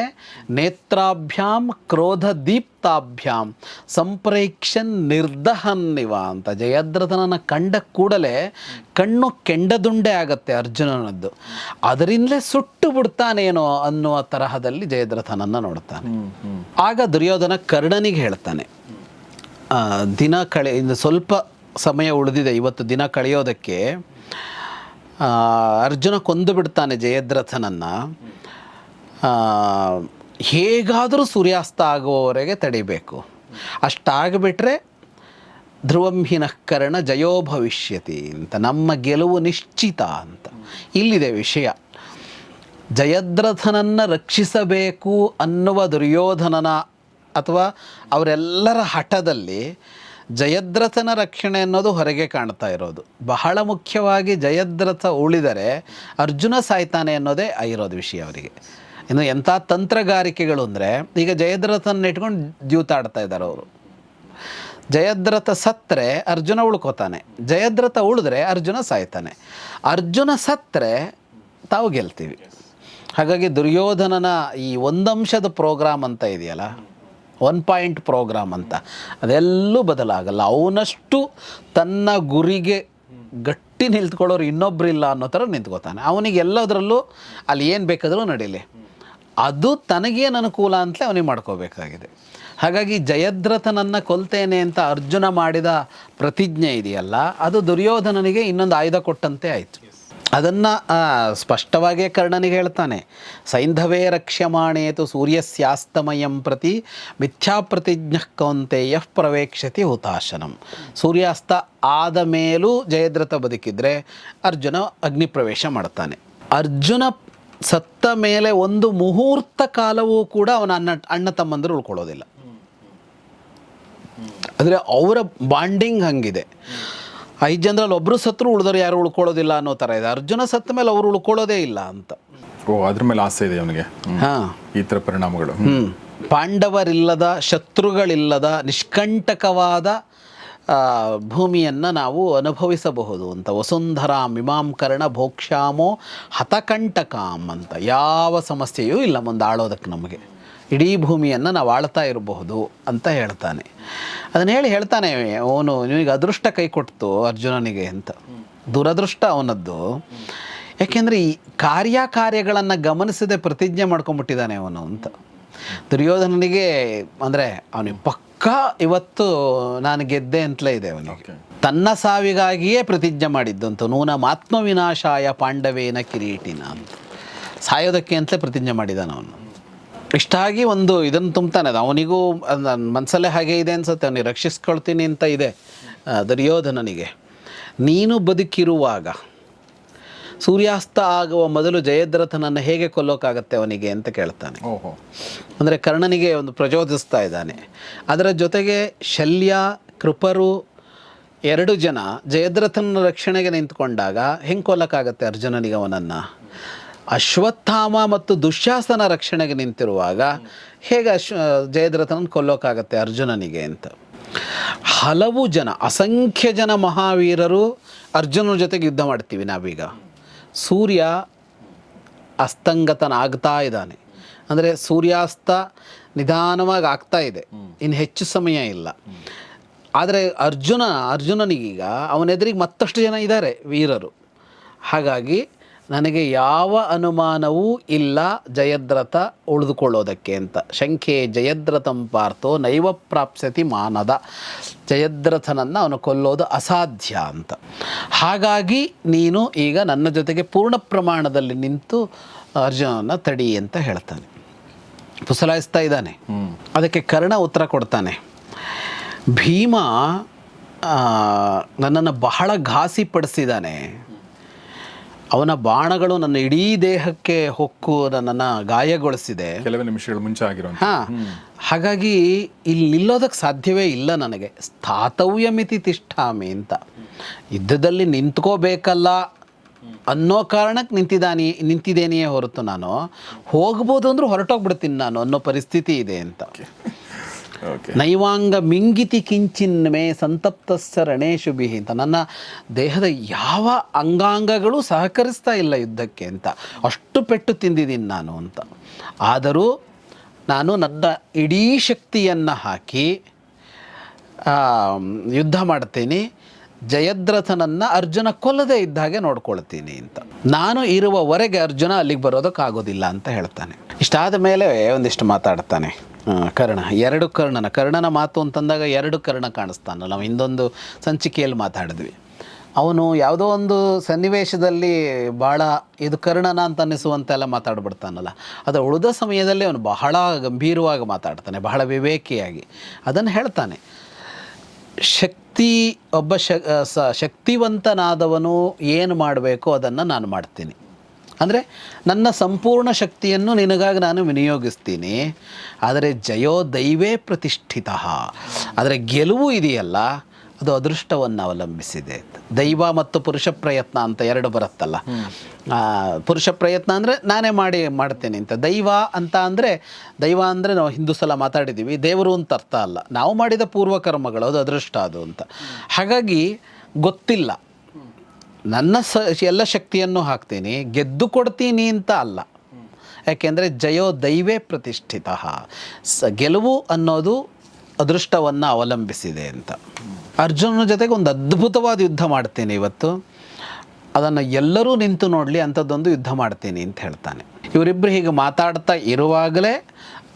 ನೇತ್ರಾಭ್ಯಾಂ ಕ್ರೋಧ ದೀಪ್ತಾಭ್ಯಾಂ ಸಂಪ್ರೇಕ್ಷನ್ ನಿರ್ದಹನ್ನಿವ ಅಂತ. ಜಯದ್ರಥನನ್ನು ಕಂಡ ಕೂಡಲೇ ಕಣ್ಣು ಕೆಂಡದುಂಡೆ ಆಗತ್ತೆ ಅರ್ಜುನನದ್ದು. ಅದರಿಂದಲೇ ಸುಟ್ಟು ಬಿಡ್ತಾನೇನೋ ಅನ್ನುವ ತರಹದಲ್ಲಿ ಜಯದ್ರಥನನ್ನು ನೋಡ್ತಾನೆ. ಆಗ ದುರ್ಯೋಧನ ಕರ್ಣನಿಗೆ ಹೇಳ್ತಾನೆ. ದಿನ ಕಳೆ ಇನ್ನು ಸ್ವಲ್ಪ ಸಮಯ ಉಳಿದಿದೆ, ಇವತ್ತು ದಿನ ಕಳೆಯೋದಕ್ಕೆ. ಅರ್ಜುನ ಕೊಂದು ಬಿಡ್ತಾನೆ ಜಯದ್ರಥನನ್ನು. ಹೇಗಾದರೂ ಸೂರ್ಯಾಸ್ತ ಆಗುವವರೆಗೆ ತಡಿಬೇಕು. ಅಷ್ಟಾಗಿಬಿಟ್ರೆ ಧ್ರುವಂ ಹಿನಃ ಕರ್ಣ ಜಯೋ ಭವಿಷ್ಯತಿ ಅಂತ, ನಮ್ಮ ಗೆಲುವು ನಿಶ್ಚಿತ ಅಂತ. ಇಲ್ಲಿದೆ ವಿಷಯ. ಜಯದ್ರಥನನ್ನು ರಕ್ಷಿಸಬೇಕು ಅನ್ನುವ ದುರ್ಯೋಧನನ ಅಥವಾ ಅವರೆಲ್ಲರ ಹಠದಲ್ಲಿ ಜಯದ್ರಥನ ರಕ್ಷಣೆ ಅನ್ನೋದು ಹೊರಗೆ ಕಾಣ್ತಾ ಇರೋದು. ಬಹಳ ಮುಖ್ಯವಾಗಿ ಜಯದ್ರಥ ಉಳಿದರೆ ಅರ್ಜುನ ಸಾಯ್ತಾನೆ ಅನ್ನೋದೇ ಆಗಿರೋದು ವಿಷಯ ಅವರಿಗೆ. ಇನ್ನು ಎಂಥ ತಂತ್ರಗಾರಿಕೆಗಳು ಅಂದರೆ ಈಗ ಜಯದ್ರಥನ ಇಟ್ಕೊಂಡು ದ್ಯೂತಾಡ್ತಾ ಇದ್ದಾರೆ ಅವರು. ಜಯದ್ರಥ ಸತ್ತರೆ ಅರ್ಜುನ ಉಳ್ಕೋತಾನೆ. ಜಯದ್ರಥ ಉಳಿದ್ರೆ ಅರ್ಜುನ ಸಾಯ್ತಾನೆ. ಅರ್ಜುನ ಸತ್ತರೆ ತಾವು ಗೆಲ್ತೀವಿ. ಹಾಗಾಗಿ ದುರ್ಯೋಧನನ ಈ ಒಂದಂಶದ ಪ್ರೋಗ್ರಾಮ್ ಅಂತ ಇದೆಯಲ್ಲ ಒನ್ ಪಾಯಿಂಟ್ ಪ್ರೋಗ್ರಾಮ್ ಅಂತ. ಅದೆಲ್ಲೂ ಬದಲಾಗಲ್ಲ. ಅವನಷ್ಟು ತನ್ನ ಗುರಿಗೆ ಗಟ್ಟಿ ನಿಂತ್ಕೊಳ್ಳೋರು ಇನ್ನೊಬ್ಬರಿಲ್ಲ ಅನ್ನೋ ಥರ ನಿಂತ್ಕೋತಾನೆ. ಅವನಿಗೆ ಎಲ್ಲದರಲ್ಲೂ ಅಲ್ಲಿ ಏನು ಬೇಕಾದರೂ ನಡೀಲಿ. ಅದು ತನಗೇನು ಅನುಕೂಲ ಅಂತಲೇ ಅವನಿಗೆ ಮಾಡ್ಕೋಬೇಕಾಗಿದೆ. ಹಾಗಾಗಿ ಜಯದ್ರಥನನ್ನು ಕೊಲ್ತೇನೆ ಅಂತ ಅರ್ಜುನ ಮಾಡಿದ ಪ್ರತಿಜ್ಞೆ ಇದೆಯಲ್ಲ, ಅದು ದುರ್ಯೋಧನನಿಗೆ ಇನ್ನೊಂದು ಆಯುಧ ಕೊಟ್ಟಂತೆ ಆಯಿತು. ಅದನ್ನು ಸ್ಪಷ್ಟವಾಗಿಯೇ ಕರ್ಣನಿಗೆ ಹೇಳ್ತಾನೆ. ಸೈಂಧವೇ ರಕ್ಷ್ಯಮಾಣೇತು ಸೂರ್ಯಸ್ಯಾಸ್ತಮಯಂ ಪ್ರತಿ ಮಿಥ್ಯಾಪ್ರತಿಜ್ಞ ಕೌಂತೆಯ ಪ್ರವೇಕ್ಷತಿ ಹುತಾಶನಂ. ಸೂರ್ಯಾಸ್ತ ಆದ ಮೇಲೂ ಜಯದ್ರಥ ಬದುಕಿದರೆ ಅರ್ಜುನ ಅಗ್ನಿ ಪ್ರವೇಶ ಮಾಡ್ತಾನೆ. ಅರ್ಜುನ ಸತ್ತ ಮೇಲೆ ಒಂದು ಮುಹೂರ್ತ ಕಾಲವೂ ಕೂಡ ಅವನ ಅಣ್ಣ ಅಣ್ಣ ತಮ್ಮಂದರು ಉಳ್ಕೊಳ್ಳೋದಿಲ್ಲ. ಅಂದರೆ ಅವರ ಬಾಂಡಿಂಗ್ ಹಂಗಿದೆ. ಐದು ಜನರಲ್ಲಿ ಒಬ್ಬರು ಸತ್ರು ಉಳಿದ್ರೆ ಯಾರು ಉಳ್ಕೊಳ್ಳೋದಿಲ್ಲ ಅನ್ನೋ ಥರ ಇದೆ. ಅರ್ಜುನ ಸತ್ತ ಮೇಲೆ ಅವರು ಉಳ್ಕೊಳ್ಳೋದೇ ಇಲ್ಲ ಅಂತ. ಓ ಅದ್ರ ಮೇಲೆ ಆಸೆ ಇದೆ ಅವನಿಗೆ. ಹಾಂ. ಈ ಥರ ಪರಿಣಾಮಗಳು. ಹ್ಞೂ ಪಾಂಡವರಿಲ್ಲದ ಶತ್ರುಗಳಿಲ್ಲದ ನಿಷ್ಕಂಟಕವಾದ ಆ, ಭೂಮಿಯನ್ನು ನಾವು ಅನುಭವಿಸಬಹುದು ಅಂತ. ವಸುಂಧರಾ ಮೀಮಾಂಕರಣ ಕರ್ಣ ಭೋಕ್ಷಾಮೋ ಹತಕಂಟಕಾಂ ಅಂತ. ಯಾವ ಸಮಸ್ಯೆಯೂ ಇಲ್ಲ ಮುಂದಾಳೋದಕ್ಕೆ ನಮಗೆ. ಇಡೀ ಭೂಮಿಯನ್ನು ನಾವು ಆಳ್ತಾ ಇರಬಹುದು ಅಂತ ಹೇಳ್ತಾನೆ. ಅದನ್ನು ಹೇಳಿ ಹೇಳ್ತಾನೆ ಅವನು ನಿನಗೆ ಅದೃಷ್ಟ ಕೈ ಕೊಡ್ತು ಅರ್ಜುನನಿಗೆ ಅಂತ. ದುರದೃಷ್ಟ ಅವನದ್ದು. ಯಾಕೆಂದರೆ ಈ ಕಾರ್ಯಕಾರ್ಯಗಳನ್ನು ಗಮನಿಸದೆ ಪ್ರತಿಜ್ಞೆ ಮಾಡ್ಕೊಂಬಿಟ್ಟಿದ್ದಾನೆ ಅವನು ಅಂತ. ದುರ್ಯೋಧನನಿಗೆ ಅಂದರೆ ಅವನಿಗೆ ಪಕ್ಕ ಇವತ್ತು ನಾನು ಗೆದ್ದೆ ಅಂತಲೇ ಇದೆ ಅವನಿಗೆ. ತನ್ನ ಸಾವಿಗಾಗಿಯೇ ಪ್ರತಿಜ್ಞೆ ಮಾಡಿದ್ದು ಅಂತ. ನೂನ ಮಾತ್ಮವಿನಾಶಾಯ ಪಾಂಡವೇನ ಕಿರೀಟಿನ ಅಂತ. ಸಾಯೋದಕ್ಕೆ ಅಂತಲೇ ಪ್ರತಿಜ್ಞೆ ಮಾಡಿದ್ದಾನೆ ಅವನು. ಇಷ್ಟಾಗಿ ಒಂದು ಇದನ್ನು ತುಂಬ್ತಾನೆ ಅದು. ಅವನಿಗೂ ನನ್ನ ಮನಸಲ್ಲೇ ಹಾಗೆ ಇದೆ ಅನ್ಸುತ್ತೆ. ಅವನಿಗೆ ರಕ್ಷಿಸ್ಕೊಳ್ತೀನಿ ಅಂತ ಇದೆ ದುರ್ಯೋಧನನಿಗೆ. ನೀನು ಬದುಕಿರುವಾಗ ಸೂರ್ಯಾಸ್ತ ಆಗುವ ಮೊದಲು ಜಯದ್ರಥನನ್ನು ಹೇಗೆ ಕೊಲ್ಲೋಕ್ಕಾಗತ್ತೆ ಅವನಿಗೆ ಅಂತ ಕೇಳ್ತಾನೆ. ಓಹೋ. ಅಂದರೆ ಕರ್ಣನಿಗೆ ಒಂದು ಪ್ರಚೋದಿಸ್ತಾ ಇದ್ದಾನೆ. ಅದರ ಜೊತೆಗೆ ಶಲ್ಯ ಕೃಪರು ಎರಡು ಜನ ಜಯದ್ರಥನ ರಕ್ಷಣೆಗೆ ನಿಂತ್ಕೊಂಡಾಗ ಹೆಂಗೆ ಕೊಲ್ಲಕ್ಕಾಗತ್ತೆ ಅರ್ಜುನನಿಗೆ ಅವನನ್ನು? ಅಶ್ವತ್ಥಾಮ ಮತ್ತು ದುಶ್ಯಾಸನ ರಕ್ಷಣೆಗೆ ನಿಂತಿರುವಾಗ ಹೇಗೆ ಅಶ್ವ ಜಯದ್ರಥನ ಕೊಲ್ಲೋಕ್ಕಾಗತ್ತೆ ಅರ್ಜುನನಿಗೆ ಅಂತ. ಹಲವು ಜನ, ಅಸಂಖ್ಯ ಜನ ಮಹಾವೀರರು ಅರ್ಜುನನ ಜೊತೆಗೆ ಯುದ್ಧ ಮಾಡ್ತೀವಿ ನಾವೀಗ. ಸೂರ್ಯ ಅಸ್ತಂಗತನಾಗ್ತಾ ಇದ್ದಾನೆ. ಅಂದರೆ ಸೂರ್ಯಾಸ್ತ ನಿಧಾನವಾಗಿ ಆಗ್ತಾ ಇದೆ. ಇನ್ನು ಹೆಚ್ಚು ಸಮಯ ಇಲ್ಲ. ಆದರೆ ಅರ್ಜುನ, ಅರ್ಜುನನಿಗೀಗ ಅವನೆದುರಿಗೆ ಮತ್ತಷ್ಟು ಜನ ಇದ್ದಾರೆ ವೀರರು. ಹಾಗಾಗಿ ನನಗೆ ಯಾವ ಅನುಮಾನವೂ ಇಲ್ಲ ಜಯದ್ರಥ ಉಳಿದುಕೊಳ್ಳೋದಕ್ಕೆ ಅಂತ. ಶಂಖೆ ಜಯದ್ರಥಂ ಪಾರ್ಥೋ ನೈವ ಪ್ರಾಪ್ಸತಿ ಮಾನದ. ಜಯದ್ರಥನನ್ನು ಅವನು ಕೊಲ್ಲೋದು ಅಸಾಧ್ಯ ಅಂತ. ಹಾಗಾಗಿ ನೀನು ಈಗ ನನ್ನ ಜೊತೆಗೆ ಪೂರ್ಣ ಪ್ರಮಾಣದಲ್ಲಿ ನಿಂತು ಅರ್ಜುನನ ತಡಿ ಅಂತ ಹೇಳ್ತಾನೆ. ಪುಸಲಾಯಿಸ್ತಾ ಇದ್ದಾನೆ. ಅದಕ್ಕೆ ಕರ್ಣ ಉತ್ತರ ಕೊಡ್ತಾನೆ. ಭೀಮ ನನ್ನನ್ನು ಬಹಳ ಘಾಸಿಪಡಿಸಿದ್ದಾನೆ. ಅವನ ಬಾಣಗಳು ನನ್ನ ಇಡೀ ದೇಹಕ್ಕೆ ಹೊಕ್ಕು ನನ್ನನ್ನು ಗಾಯಗೊಳಿಸಿದೆ. ಕೆಲವೇ ನಿಮಿಷಗಳು ಮುಂಚೆ ಆಗಿರೋ ಹಾಂ. ಹಾಗಾಗಿ ಇಲ್ಲಿ ನಿಲ್ಲೋದಕ್ಕೆ ಸಾಧ್ಯವೇ ಇಲ್ಲ ನನಗೆ. ಸ್ಥಾತವ್ಯ ಮಿತಿ ತಿಷ್ಠಾಮಿ ಅಂತ. ಯುದ್ಧದಲ್ಲಿ ನಿಂತ್ಕೋಬೇಕಲ್ಲ ಅನ್ನೋ ಕಾರಣಕ್ಕೆ ನಿಂತಿದ್ದಾನೆ ನಿಂತಿದ್ದೇನೆಯೇ ಹೊರತು ನಾನು. ಹೋಗ್ಬೋದು ಅಂದ್ರೆ ಹೊರಟೋಗ್ಬಿಡ್ತೀನಿ ನಾನು ಅನ್ನೋ ಪರಿಸ್ಥಿತಿ ಇದೆ ಅಂತ. ನೈವಾಂಗ ಮಿಂಗಿತಿ ಕಿಂಚಿನ್ಮೆ ಸಂತಪ್ತಸ್ಸ ರಣೇಶು ಬಿಹಿ ಅಂತ. ನನ್ನ ದೇಹದ ಯಾವ ಅಂಗಾಂಗಗಳು ಸಹಕರಿಸ್ತಾ ಇಲ್ಲ ಯುದ್ಧಕ್ಕೆ ಅಂತ. ಅಷ್ಟು ಪೆಟ್ಟು ತಿಂದಿದ್ದೀನಿ ನಾನು ಅಂತ. ಆದರೂ ನಾನು ನನ್ನ ಇಡೀ ಶಕ್ತಿಯನ್ನು ಹಾಕಿ ಯುದ್ಧ ಮಾಡ್ತೀನಿ. ಜಯದ್ರಥನನ್ನು ಅರ್ಜುನ ಕೊಲ್ಲದೇ ಇದ್ದ ಹಾಗೆ ನೋಡ್ಕೊಳ್ತೀನಿ ಅಂತ. ನಾನು ಇರುವವರೆಗೆ ಅರ್ಜುನ ಅಲ್ಲಿಗೆ ಬರೋದಕ್ಕಾಗೋದಿಲ್ಲ ಅಂತ ಹೇಳ್ತಾನೆ. ಇಷ್ಟಾದ ಮೇಲೆ ಒಂದಿಷ್ಟು ಮಾತಾಡ್ತಾನೆ. ಕರ್ಣ, ಎರಡು ಕರ್ಣನ ಕರ್ಣನ ಮಾತು ಅಂತಂದಾಗ ಎರಡು ಕರ್ಣ ಕಾಣಿಸ್ತಾನ ನಾವು ಹಿಂದೊಂದು ಸಂಚಿಕೆಯಲ್ಲಿ ಮಾತಾಡಿದ್ವಿ. ಅವನು ಯಾವುದೋ ಒಂದು ಸನ್ನಿವೇಶದಲ್ಲಿ ಭಾಳ ಇದು ಕರ್ಣನ ಅಂತ ಅನ್ನಿಸುವಂತೆಲ್ಲ ಮಾತಾಡ್ಬಿಡ್ತಾನಲ್ಲ ಅದು ಉಳಿದ ಸಮಯದಲ್ಲಿ ಅವನು ಬಹಳ ಗಂಭೀರವಾಗಿ ಮಾತಾಡ್ತಾನೆ, ಬಹಳ ವಿವೇಕಿಯಾಗಿ. ಅದನ್ನು ಹೇಳ್ತಾನೆ, ಶಕ್ತಿ ಒಬ್ಬ ಶಕ್ತಿವಂತನಾದವನು ಏನು ಮಾಡಬೇಕು ಅದನ್ನು ನಾನು ಮಾಡ್ತೀನಿ. ಅಂದರೆ ನನ್ನ ಸಂಪೂರ್ಣ ಶಕ್ತಿಯನ್ನು ನಿನಗಾಗಿ ನಾನು ವಿನಿಯೋಗಿಸ್ತೀನಿ. ಆದರೆ ಜಯೋ ದೈವೇ ಪ್ರತಿಷ್ಠಿತ. ಆದರೆ ಗೆಲುವು ಇದೆಯಲ್ಲ ಅದು ಅದೃಷ್ಟವನ್ನು ಅವಲಂಬಿಸಿದೆ. ದೈವ ಮತ್ತು ಪುರುಷ ಪ್ರಯತ್ನ ಅಂತ ಎರಡು ಬರುತ್ತಲ್ಲ. ಪುರುಷ ಪ್ರಯತ್ನ ಅಂದರೆ ನಾನೇ ಮಾಡಿ ಮಾಡ್ತೇನೆ ಅಂತ. ದೈವ ಅಂತ ಅಂದರೆ ದೈವ ಅಂದರೆ ನಾವು ಹಿಂದೂ ಸಲ ಮಾತಾಡಿದ್ದೀವಿ ದೇವರು ಅಂತ ಅರ್ಥ ಅಲ್ಲ. ನಾವು ಮಾಡಿದ ಪೂರ್ವಕರ್ಮಗಳು ಅದು ಅದೃಷ್ಟ ಅದು ಅಂತ. ಹಾಗಾಗಿ ಗೊತ್ತಿಲ್ಲ. ನನ್ನ ಸ, ಎಲ್ಲ ಶಕ್ತಿಯನ್ನು ಹಾಕ್ತೀನಿ, ಗೆದ್ದು ಕೊಡ್ತೀನಿ ಅಂತ ಅಲ್ಲ. ಯಾಕೆಂದರೆ ಜಯೋ ದೈವೇ ಪ್ರತಿಷ್ಠಿತ. ಸ, ಗೆಲುವು ಅನ್ನೋದು ಅದೃಷ್ಟವನ್ನು ಅವಲಂಬಿಸಿದೆ ಅಂತ. ಅರ್ಜುನನ ಜೊತೆಗೆ ಒಂದು ಅದ್ಭುತವಾದ ಯುದ್ಧ ಮಾಡ್ತೀನಿ ಇವತ್ತು. ಅದನ್ನು ಎಲ್ಲರೂ ನಿಂತು ನೋಡಲಿ, ಅಂಥದ್ದೊಂದು ಯುದ್ಧ ಮಾಡ್ತೀನಿ ಅಂತ ಹೇಳ್ತಾನೆ. ಇವರಿಬ್ಬರು ಹೀಗೆ ಮಾತಾಡ್ತಾ ಇರುವಾಗಲೇ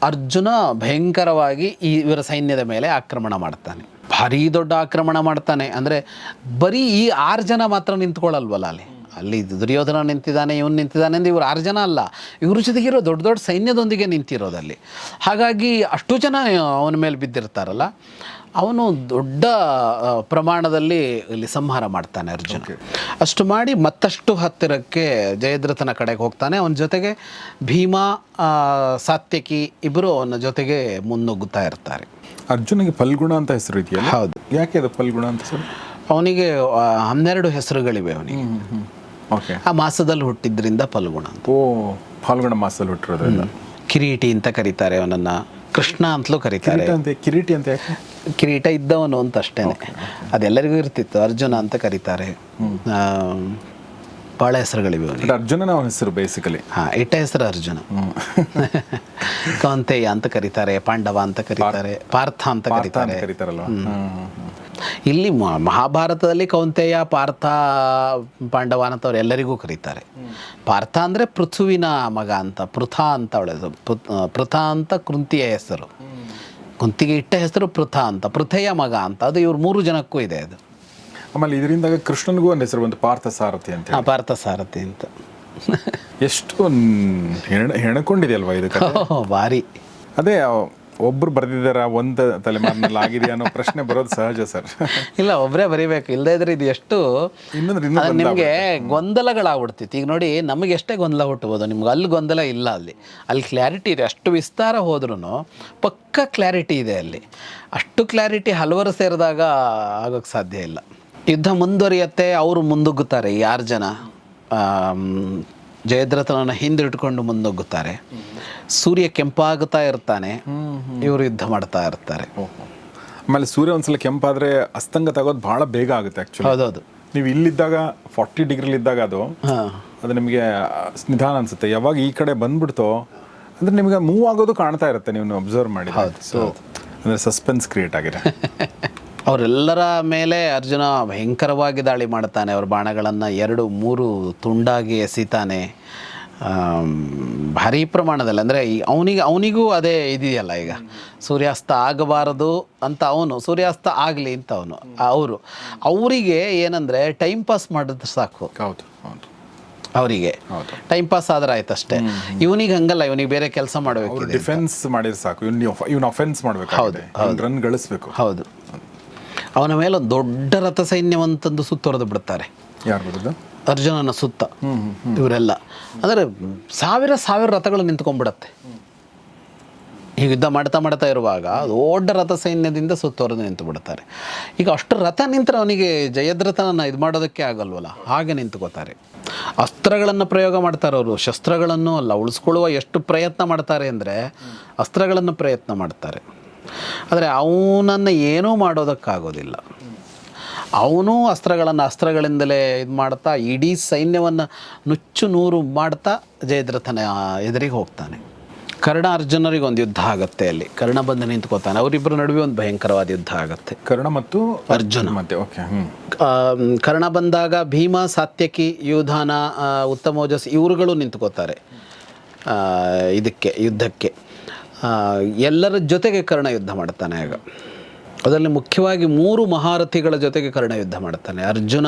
ಅರ್ಜುನ ಭಯಂಕರವಾಗಿ ಇವರ ಸೈನ್ಯದ ಮೇಲೆ ಆಕ್ರಮಣ ಮಾಡ್ತಾನೆ. ಭಾರೀ ದೊಡ್ಡ ಆಕ್ರಮಣ ಮಾಡ್ತಾನೆ. ಅಂದರೆ ಬರೀ ಈ ಆರು ಜನ ಮಾತ್ರ ನಿಂತ್ಕೊಳ್ಳಲ್ವಲ್ಲ ಅಲ್ಲಿ? ಅಲ್ಲಿ ದುರ್ಯೋಧನ ನಿಂತಿದ್ದಾನೆ, ಇವನು ನಿಂತಿದ್ದಾನೆ ಅಂದರೆ ಇವರು ಆರು ಜನ ಅಲ್ಲ. ಇವ್ರ ಜೊತೆಗಿರೋ ದೊಡ್ಡ ದೊಡ್ಡ ಸೈನ್ಯದೊಂದಿಗೆ ನಿಂತಿರೋದಲ್ಲಿ ಹಾಗಾಗಿ ಅಷ್ಟು ಜನ ಅವನ ಮೇಲೆ ಬಿದ್ದಿರ್ತಾರಲ್ಲ. ಅವನು ದೊಡ್ಡ ಪ್ರಮಾಣದಲ್ಲಿ ಇಲ್ಲಿ ಸಂಹಾರ ಮಾಡ್ತಾನೆ ಅರ್ಜುನ. ಅಷ್ಟು ಮಾಡಿ ಮತ್ತಷ್ಟು ಹತ್ತಿರಕ್ಕೆ ಜಯದ್ರಥನ ಕಡೆಗೆ ಹೋಗ್ತಾನೆ. ಅವನ ಜೊತೆಗೆ ಭೀಮ ಸಾತ್ಯಕಿ ಇಬ್ಬರು ಅವನ ಜೊತೆಗೆ ಮುನ್ನುಗ್ಗುತ್ತಾ ಇರ್ತಾರೆ. ಅರ್ಜುನಿಗೆ ಫಲ್ಗುಣ ಅಂತ ಹೆಸರು ಇದೆಯಲ್ಲ? ಹೌದು. ಯಾಕೆ ಅದು ಫಲ್ಗುಣ ಅಂತ ಸರ್ ಅವನಿಗೆ ಹನ್ನೆರಡು ಹೆಸರುಗಳಿವೆ ಅವನಿಗೆ. ಓಕೆ ಆ ಮಾಸದಲ್ಲಿ ಹುಟ್ಟಿದ್ರಿಂದ ಫಲ್ಗುಣ ಅಂತ. ಓ ಫಾಲ್ಗುಣ ಮಾಸದಲ್ಲಿ ಹುಟ್ಟಿರೋದ್ರಿಂದ. ಕಿರೀಟಿ ಅಂತ ಕರೀತಾರೆ ಅವನನ್ನು. ಕೃಷ್ಣ ಅಂತಲೂ ಕರೀತಾರೆ. ಕಿರೀಟಿ ಅಂತ ಕಿರೀಟಿ ಇದ್ದವನು ಅಂತ ಅಷ್ಟೇನೆ. ಅದೆಲ್ಲರಿಗೂ ಇರ್ತಿತ್ತು. ಅರ್ಜುನ ಅಂತ ಕರೀತಾರೆ. ಬಹಳ ಭಾಳ ಹೆಸರುಗಳಿವೆ ಅವನಿಗೆ ಅರ್ಜುನನ ಅವನ ಹೆಸರು ಬೇಸಿಕಲಿ ಹಾ ಇಟ್ಟ ಹೆಸರು ಅರ್ಜುನ. [laughs] ಕಾಂತೇಯ ಅಂತ ಕರೀತಾರೆ ಪಾಂಡವ ಅಂತ ಕರೀತಾರೆ ಪಾರ್ಥ ಅಂತ ಕರೀತಾರೆ. ಇಲ್ಲಿ ಮಹಾಭಾರತದಲ್ಲಿ ಕೌಂತೆಯ ಪಾರ್ಥ ಪಾಂಡವ ಅಂತವ್ರು ಎಲ್ಲರಿಗೂ ಕರೀತಾರೆ. ಪಾರ್ಥ ಅಂದರೆ ಪೃಥುವಿನ ಮಗ ಅಂತ ಪೃಥ ಅಂತ ಅವಳದು ಪೃಥ ಅಂತ ಕೃಂತಿಯ ಹೆಸರು. ಕುಂತಿಗೆ ಇಟ್ಟ ಹೆಸರು ಪೃಥ ಅಂತ ಪೃಥೆಯ ಮಗ ಅಂತ ಅದು ಇವ್ರು ಮೂರು ಜನಕ್ಕೂ ಇದೆ ಅದು. ಆಮೇಲೆ ಇದರಿಂದ ಕೃಷ್ಣನಿಗೂ ಒಂದು ಹೆಸರು ಬಂತು ಪಾರ್ಥ ಸಾರಥಿ ಅಂತ ಹಾ, ಪಾರ್ಥ ಸಾರಥಿ ಅಂತ. ಎಷ್ಟು ಹೆಣ್ ಹೆಣ ಹೆಣಕೊಂಡಿದೆಯಲ್ವಾ ಇದು ಕಥೆ? ಭಾರಿ. ಅದೇ ಒಬ್ರು ಬರೆದಿದ್ದಾರೆ ಒಂದು ತಲೆಮಾರಿನಲ್ಲಿ ಆಗಿದೆಯಾ ಅನ್ನೋ ಪ್ರಶ್ನೆ ಬರೋದು ಸಹಜ ಸರ್. ಇಲ್ಲ ಒಬ್ಬರೇ ಬರಿಬೇಕು. ಇಲ್ಲದೇ ಇದ್ರೆ ಇದು ಎಷ್ಟು ಇನ್ನೊಂದ್ರೆ ನಿಮಗೆ ಗೊಂದಲಗಳಾಗ್ಬಿಡ್ತಿತ್ತು. ಈಗ ನೋಡಿ ನಮಗೆ ಎಷ್ಟೇ ಗೊಂದಲ ಹುಟ್ಟಬೋದು ನಿಮ್ಗೆ ಅಲ್ಲಿ ಗೊಂದಲ ಇಲ್ಲ ಅಲ್ಲಿ. ಅಲ್ಲಿ ಕ್ಲಾರಿಟಿ ಇದೆ. ಅಷ್ಟು ವಿಸ್ತಾರ ಹೋದ್ರೂ ಪಕ್ಕ ಕ್ಲಾರಿಟಿ ಇದೆ ಅಲ್ಲಿ. ಅಷ್ಟು ಕ್ಲಾರಿಟಿ ಹಲವರು ಸೇರಿದಾಗ ಆಗೋಕ್ಕೆ ಸಾಧ್ಯ ಇಲ್ಲ. ಯುದ್ಧ ಮುಂದುವರಿಯತ್ತೆ ಅವರು ಮುಂದುಗ್ಗುತ್ತಾರೆ ಯಾರು ಜನ? ಜಯದ್ರಥನನ್ನು ಹಿಂದಿಟ್ಕೊಂಡು ಮುಂದೊಗ್ಗುತ್ತಾರೆ ಸೂರ್ಯ ಕೆಂಪಾಗುತ್ತಾ ಇರ್ತಾನೆ ಇವರು ಯುದ್ಧ ಮಾಡ್ತಾ ಇರ್ತಾರೆ. ಆಮೇಲೆ ಸೂರ್ಯ ಒಂದ್ಸಲ ಕೆಂಪಾದ್ರೆ ಅಸ್ತಂಗ ತಗೋದು ಬಹಳ ಬೇಗ ಆಗುತ್ತೆ ಆಕ್ಚುಲಿ ಹೌದೌದು. ನೀವು ಇಲ್ಲಿದ್ದಾಗ ಫಾರ್ಟಿ ಡಿಗ್ರಿಲಿ ಇದ್ದಾಗ ಅದು ಅದು ನಿಮಗೆ ನಿಧಾನ ಅನ್ಸುತ್ತೆ. ಯಾವಾಗ ಈ ಕಡೆ ಬಂದ್ಬಿಡ್ತೋ ಅಂದ್ರೆ ನಿಮಗೆ ಮೂವ್ ಆಗೋದು ಕಾಣ್ತಾ ಇರುತ್ತೆ ನೀವು ಅಬ್ಸರ್ವ್ ಮಾಡಿ ಸೊ ಅಂದ್ರೆ ಸಸ್ಪೆನ್ಸ್ ಕ್ರಿಯೇಟ್ ಆಗಿದೆ. [laughs] ಅವರೆಲ್ಲರ ಮೇಲೆ ಅರ್ಜುನ ಭಯಂಕರವಾಗಿ ದಾಳಿ ಮಾಡ್ತಾನೆ ಅವ್ರ ಬಾಣಗಳನ್ನು ಎರಡು ಮೂರು ತುಂಡಾಗಿ ಎಸಿತಾನೆ. ಭಾರೀ ಪ್ರಮಾಣದಲ್ಲಿ. ಅಂದರೆ ಅವನಿಗೆ ಅವನಿಗೂ ಅದೇ ಇದೆಯಲ್ಲ ಈಗ. ಸೂರ್ಯಾಸ್ತ ಆಗಬಾರದು ಅಂತ ಅವನು ಸೂರ್ಯಾಸ್ತ ಆಗಲಿ ಅಂತ ಅವನು ಅವರು. ಅವರಿಗೆ ಏನಂದರೆ ಟೈಮ್ ಪಾಸ್ ಮಾಡಿದ್ರೆ ಸಾಕು. ಹೌದು ಹೌದು. ಅವರಿಗೆ. ಹೌದು. ಟೈಮ್ ಪಾಸ್ ಆದ್ರೆ ಆಯ್ತಷ್ಟೇ. ಇವನಿಗೆ ಹಂಗಲ್ಲ ಇವನಿಗೆ ಬೇರೆ ಕೆಲಸ ಮಾಡಬೇಕು ಡಿಫೆನ್ಸ್ ಮಾಡಿದ್ರೆ ಸಾಕು. ಇವನ್ ಇವನ್ ಅಫೆನ್ಸ್ ಮಾಡ್ಬೇಕಾಗಿದೆ. ರನ್ ಗಳಿಸ್ಬೇಕು. ಹೌದು. ಅವನ ಮೇಲೆ ಒಂದು ದೊಡ್ಡ ರಥ ಸೈನ್ಯವಂತಂದು ಸುತ್ತುವರೆದು ಬಿಡ್ತಾರೆ. ಅರ್ಜುನನ ಸುತ್ತ. ಇವರೆಲ್ಲ. ಅಂದರೆ ಸಾವಿರ ಸಾವಿರ ರಥಗಳು ನಿಂತ್ಕೊಂಡ್ಬಿಡತ್ತೆ. ಈ ಯುದ್ಧ ಮಾಡ್ತಾ ಮಾಡ್ತಾ ಇರುವಾಗ ದೊಡ್ಡ ರಥ ಸೈನ್ಯದಿಂದ ಸುತ್ತುವರೆದು ನಿಂತು ಬಿಡ್ತಾರೆ ಈಗ ಅಷ್ಟು ರಥ ನಿಂತರೆ ಅವನಿಗೆ ಜಯದ್ರಥನನ್ನು ಇದು ಮಾಡೋದಕ್ಕೆ ಆಗಲ್ವಲ್ಲ? ಹಾಗೆ ನಿಂತ್ಕೋತಾರೆ. ಅಸ್ತ್ರಗಳನ್ನು ಪ್ರಯೋಗ ಮಾಡ್ತಾರೆ ಅವರು. ಶಸ್ತ್ರಗಳನ್ನು ಅಲ್ಲ ಉಳಿಸ್ಕೊಳ್ಳುವ ಎಷ್ಟು ಪ್ರಯತ್ನ ಮಾಡ್ತಾರೆ ಅಂದರೆ ಅಸ್ತ್ರಗಳನ್ನು ಪ್ರಯತ್ನ ಮಾಡ್ತಾರೆ. ಆದರೆ ಅವನನ್ನು ಏನೂ ಮಾಡೋದಕ್ಕಾಗೋದಿಲ್ಲ. ಅವನು ಅಸ್ತ್ರಗಳನ್ನು ಅಸ್ತ್ರಗಳಿಂದಲೇ ಇದು ಮಾಡ್ತಾ ಇಡೀ ಸೈನ್ಯವನ್ನು ನುಚ್ಚು ನೂರು ಮಾಡ್ತಾ ಜಯದ್ರಥನ ಎದುರಿಗೆ ಹೋಗ್ತಾನೆ. ಕರ್ಣ ಅರ್ಜುನರಿಗೆ ಒಂದು ಯುದ್ಧ ಆಗತ್ತೆ ಅಲ್ಲಿ. ಕರ್ಣ ಬಂದು ನಿಂತ್ಕೋತಾನೆ. ಅವರಿಬ್ಬರ ನಡುವೆ ಒಂದು ಭಯಂಕರವಾದ ಯುದ್ಧ ಆಗತ್ತೆ. ಕರ್ಣ ಮತ್ತು ಅರ್ಜುನ. ಮತ್ತೆ ಓಕೆ ಕರ್ಣ ಬಂದಾಗ ಭೀಮ ಸಾತ್ಯಕಿ ಯುಧಾನ ಉತ್ತಮೋಜಸ್ ಇವರುಗಳು ನಿಂತ್ಕೋತಾರೆ. ಇದಕ್ಕೆ ಯುದ್ಧಕ್ಕೆ. ಎಲ್ಲರ ಜೊತೆಗೆ ಕರ್ಣ ಯುದ್ಧ ಮಾಡ್ತಾನೆ ಆಗ. ಅದರಲ್ಲಿ ಮುಖ್ಯವಾಗಿ ಮೂರು ಮಹಾರಥಿಗಳ ಜೊತೆಗೆ ಕರ್ಣ ಯುದ್ಧ ಮಾಡ್ತಾನೆ. ಅರ್ಜುನ,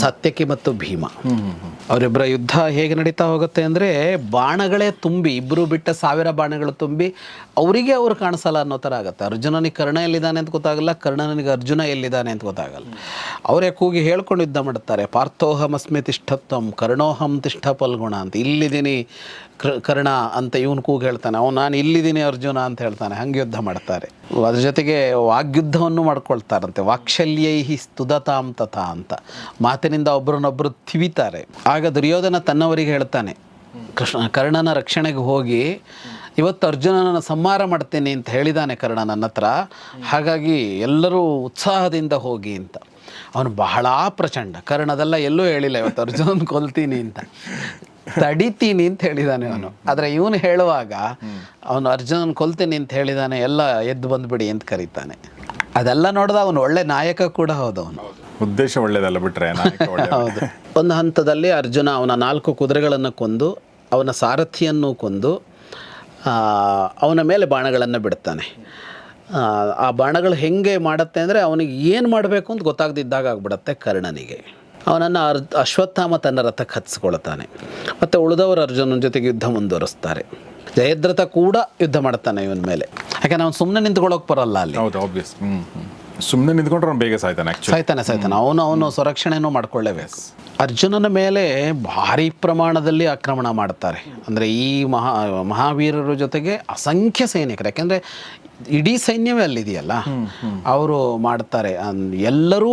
ಸತ್ಯಕಿ ಮತ್ತು ಭೀಮ. ಅವರಿಬ್ಬರ ಯುದ್ಧ ಹೇಗೆ ನಡೀತಾ ಹೋಗುತ್ತೆ ಅಂದರೆ ಬಾಣಗಳೇ ತುಂಬಿ ಇಬ್ಬರು ಬಿಟ್ಟ ಸಾವಿರ ಬಾಣಗಳು ತುಂಬಿ ಅವರಿಗೆ ಅವರು ಕಾಣಿಸಲ್ಲ ಅನ್ನೋ ಥರ ಆಗುತ್ತೆ. ಅರ್ಜುನನಿಗೆ ಕರ್ಣ ಎಲ್ಲಿದ್ದಾನೆ ಅಂತ ಗೊತ್ತಾಗಲ್ಲ ಕರ್ಣನಿಗೆ ಅರ್ಜುನ ಎಲ್ಲಿದ್ದಾನೆ ಅಂತ ಗೊತ್ತಾಗಲ್ಲ. ಅವರೇ ಕೂಗಿ ಹೇಳ್ಕೊಂಡು ಯುದ್ಧ ಮಾಡ್ತಾರೆ. ಪಾರ್ಥೋಹಮಸ್ಮಿ ತಿಷ್ಠತ್ವಂ, ಕರ್ಣೋಹಂ ತಿಷ್ಠ ಪಲ್ಗುಣ ಅಂತ. ಇಲ್ಲಿದ್ದೀನಿ ಕರ್ಣ ಅಂತ ಇವನು ಕೂಗಿ ಹೇಳ್ತಾನೆ ಅವನು ನಾನು ಇಲ್ಲಿದ್ದೀನಿ ಅರ್ಜುನ ಅಂತ ಹೇಳ್ತಾನೆ, ಹಂಗೆ ಯುದ್ಧ ಮಾಡ್ತಾರೆ. ಅದ್ರ ಜೊತೆಗೆ ವಾಗ್ಯುದ್ಧವನ್ನು ಮಾಡ್ಕೊಳ್ತಾರಂತೆ ವಾಕ್ಶಲ್ಯೈಹಿ ಸ್ತುದತಾಂ ತಥಾ ಅಂತ. ಮಾತಿನಿಂದ ಒಬ್ಬರನ್ನೊಬ್ಬರು ತಿವಿತಾರೆ. ಆಗ ದುರ್ಯೋಧನ ತನ್ನವರಿಗೆ ಹೇಳ್ತಾನೆ, ಕೃಷ್ಣ, ಕರ್ಣನ ರಕ್ಷಣೆಗೆ ಹೋಗಿ ಇವತ್ತು ಅರ್ಜುನನ ಸಂಹಾರ ಮಾಡ್ತೇನೆ ಅಂತ ಹೇಳಿದಾನೆ ಕರ್ಣ ನನ್ನ ಹತ್ರ, ಹಾಗಾಗಿ ಎಲ್ಲರೂ ಉತ್ಸಾಹದಿಂದ ಹೋಗಿ ಅಂತ. ಅವನು ಬಹಳ ಪ್ರಚಂಡ, ಕರ್ಣದೆಲ್ಲ ಎಲ್ಲೂ ಹೇಳಿಲ್ಲ, ಇವತ್ತು ಅರ್ಜುನನ್ ಕೊಲ್ತೀನಿ ಅಂತ. ತಡಿತೀನಿ ಅಂತ ಹೇಳಿದಾನೆ ಅವನು. ಆದರೆ ಇವನು ಹೇಳುವಾಗ ಅವನು ಅರ್ಜುನನ್ ಕೊಲ್ತೀನಿ ಅಂತ ಹೇಳಿದಾನೆ ಎಲ್ಲ ಎದ್ದು ಬಂದ್ಬಿಡಿ ಅಂತ ಕರೀತಾನೆ. ಅದೆಲ್ಲ ನೋಡಿದ ಅವನು ಒಳ್ಳೆ ನಾಯಕ ಕೂಡ ಹೌದು. ಅವನು ಉದ್ದೇಶ ಒಳ್ಳೇದಲ್ಲ [laughs] ಬಿಟ್ರೆ ಹೌದು. ಒಂದು ಹಂತದಲ್ಲಿ ಅರ್ಜುನ ಅವನ ನಾಲ್ಕು ಕುದುರೆಗಳನ್ನು ಕೊಂದು ಅವನ ಸಾರಥಿಯನ್ನು ಕೊಂದು ಅವನ ಮೇಲೆ ಬಾಣಗಳನ್ನು ಬಿಡ್ತಾನೆ. ಆ ಬಾಣಗಳು ಹೆಂಗೆ ಮಾಡುತ್ತೆ ಅಂದರೆ ಅವನಿಗೆ ಏನು ಮಾಡಬೇಕು ಅಂತ ಗೊತ್ತಾಗದಿದ್ದಾಗ ಆಗ್ಬಿಡತ್ತೆ ಕರ್ಣನಿಗೆ. ಅವನನ್ನು ಅರ್ ಅಶ್ವತ್ಥಾಮ ತನ್ನ ರಥಕ್ಕೆ ಹತ್ತಿಸ್ಕೊಳ್ತಾನೆ ಮತ್ತು ಉಳಿದವರು ಅರ್ಜುನನ ಜೊತೆಗೆ ಯುದ್ಧ ಮುಂದುವರಿಸ್ತಾರೆ. ಜಯದ್ರಥ ಕೂಡ ಯುದ್ಧ ಮಾಡ್ತಾನೆ ಇವನ ಮೇಲೆ. ಯಾಕಂದ್ರೆ ಅವನು ಸುಮ್ಮನೆ ನಿಂತ್ಕೊಳ್ಳೋಕೆ ಬರಲ್ಲ ಅಲ್ಲಿ. ಹೌದು ಆಬ್ವಿಯಸ್ ಸುಮ್ಮನೆ ನಿಂತ್ಕೊಂಡ್ರೆ ಅವ್ನು ಬೇಗ ಸಾಯ್ತಾನೆ ಸಾಯ್ತಾನೆ ಸಾಯ್ತಾನೆ. ಅವನು ಅವನು ಸುರಕ್ಷಣೆಯನ್ನು ಮಾಡ್ಕೊಳ್ಳೇಬೇಕು. ಅರ್ಜುನನ ಮೇಲೆ ಭಾರಿ ಪ್ರಮಾಣದಲ್ಲಿ ಆಕ್ರಮಣ ಮಾಡ್ತಾರೆ. ಅಂದರೆ ಈ ಮಹಾ ಮಹಾವೀರರ ಜೊತೆಗೆ ಅಸಂಖ್ಯ ಸೈನಿಕರು. ಯಾಕೆಂದರೆ ಇಡೀ ಸೈನ್ಯವೇ ಅಲ್ಲಿದೆಯಲ್ಲ? ಅವರು ಮಾಡ್ತಾರೆ. ಎಲ್ಲರೂ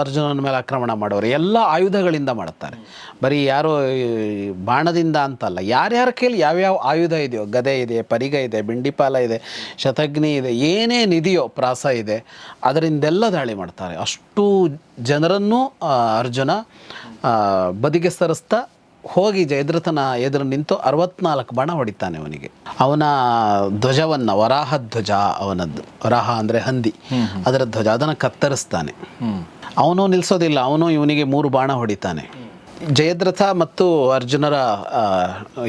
ಅರ್ಜುನನ ಮೇಲೆ ಆಕ್ರಮಣ ಮಾಡೋರು. ಎಲ್ಲ ಆಯುಧಗಳಿಂದ ಮಾಡ್ತಾರೆ. ಬರೀ ಯಾರೋ ಬಾಣದಿಂದ ಅಂತಲ್ಲ. ಯಾರ್ಯಾರ ಕೈಲಿ ಯಾವ್ಯಾವ ಆಯುಧ ಇದೆಯೋ ಗದೆ ಇದೆ ಪರಿಗ ಇದೆ ಬಿಂಡಿಪಾಲ ಇದೆ ಶತಗ್ನಿ ಇದೆ ಏನೇನಿದೆಯೋ ಪ್ರಾಸ ಇದೆ ಅದರಿಂದೆಲ್ಲ ದಾಳಿ ಮಾಡ್ತಾರೆ. ಅಷ್ಟು ಜನರನ್ನು ಅರ್ಜುನ ಬದಿಗೆ ಸರಿಸ್ತಾ ಹೋಗಿ ಜಯದ್ರಥನ ಎದುರು ನಿಂತು ಅರವತ್ನಾಲ್ಕು ಬಾಣ ಹೊಡಿತಾನೆ ಅವನಿಗೆ. ಅವನ ಧ್ವಜವನ್ನು ವರಾಹ ಧ್ವಜ ಅವನದ್ದು. ವರಾಹ ಅಂದರೆ ಹಂದಿ. ಅದರ ಧ್ವಜ ಅದನ್ನು ಕತ್ತರಿಸ್ತಾನೆ. ಅವನು ನಿಲ್ಲಿಸೋದಿಲ್ಲ ಅವನು ಇವನಿಗೆ ಮೂರು ಬಾಣ ಹೊಡಿತಾನೆ. ಜಯದ್ರಥ ಮತ್ತು ಅರ್ಜುನರ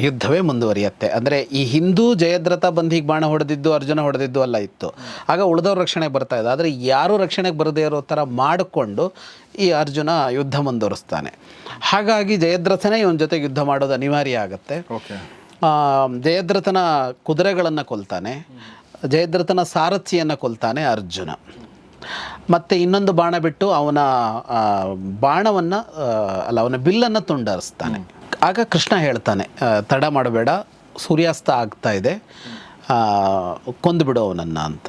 ಯುದ್ಧವೇ ಮುಂದುವರಿಯುತ್ತೆ. ಅಂದರೆ ಈ ಹಿಂದೂ ಜಯದ್ರಥ ಬಂದು ಹೀಗೆ ಬಾಣ ಹೊಡೆದಿದ್ದು ಅರ್ಜುನ ಹೊಡೆದಿದ್ದು ಅಲ್ಲ ಇತ್ತು. ಆಗ ಉಳಿದವ್ರ ರಕ್ಷಣೆಗೆ ಬರ್ತಾ ಇದೆ. ಆದರೆ ಯಾರೂ ರಕ್ಷಣೆಗೆ ಬರದೇ ಇರೋ ಥರ ಮಾಡಿಕೊಂಡು ಈ ಅರ್ಜುನ ಯುದ್ಧ ಮುಂದುವರಿಸ್ತಾನೆ. ಹಾಗಾಗಿ ಜಯದ್ರಥನೇ ಇವನ ಜೊತೆಗೆ ಯುದ್ಧ ಮಾಡೋದು ಅನಿವಾರ್ಯ ಆಗುತ್ತೆ. ಓಕೆ. ಜಯದ್ರಥನ ಕುದುರೆಗಳನ್ನು ಕೊಲ್ತಾನೆ. ಜಯದ್ರಥನ ಸಾರಥಿಯನ್ನು ಕೊಲ್ತಾನೆ ಅರ್ಜುನ. ಮತ್ತು ಇನ್ನೊಂದು ಬಾಣ ಬಿಟ್ಟು ಅವನ ಬಾಣವನ್ನು ಅಲ್ಲ ಅವನ ಬಿಲ್ಲನ್ನು ತುಂಡರಿಸ್ತಾನೆ. ಆಗ ಕೃಷ್ಣ ಹೇಳ್ತಾನೆ ತಡ ಮಾಡಬೇಡ ಸೂರ್ಯಾಸ್ತ ಆಗ್ತಾ ಇದೆ ಕೊಂದುಬಿಡು ಅವನನ್ನು ಅಂತ.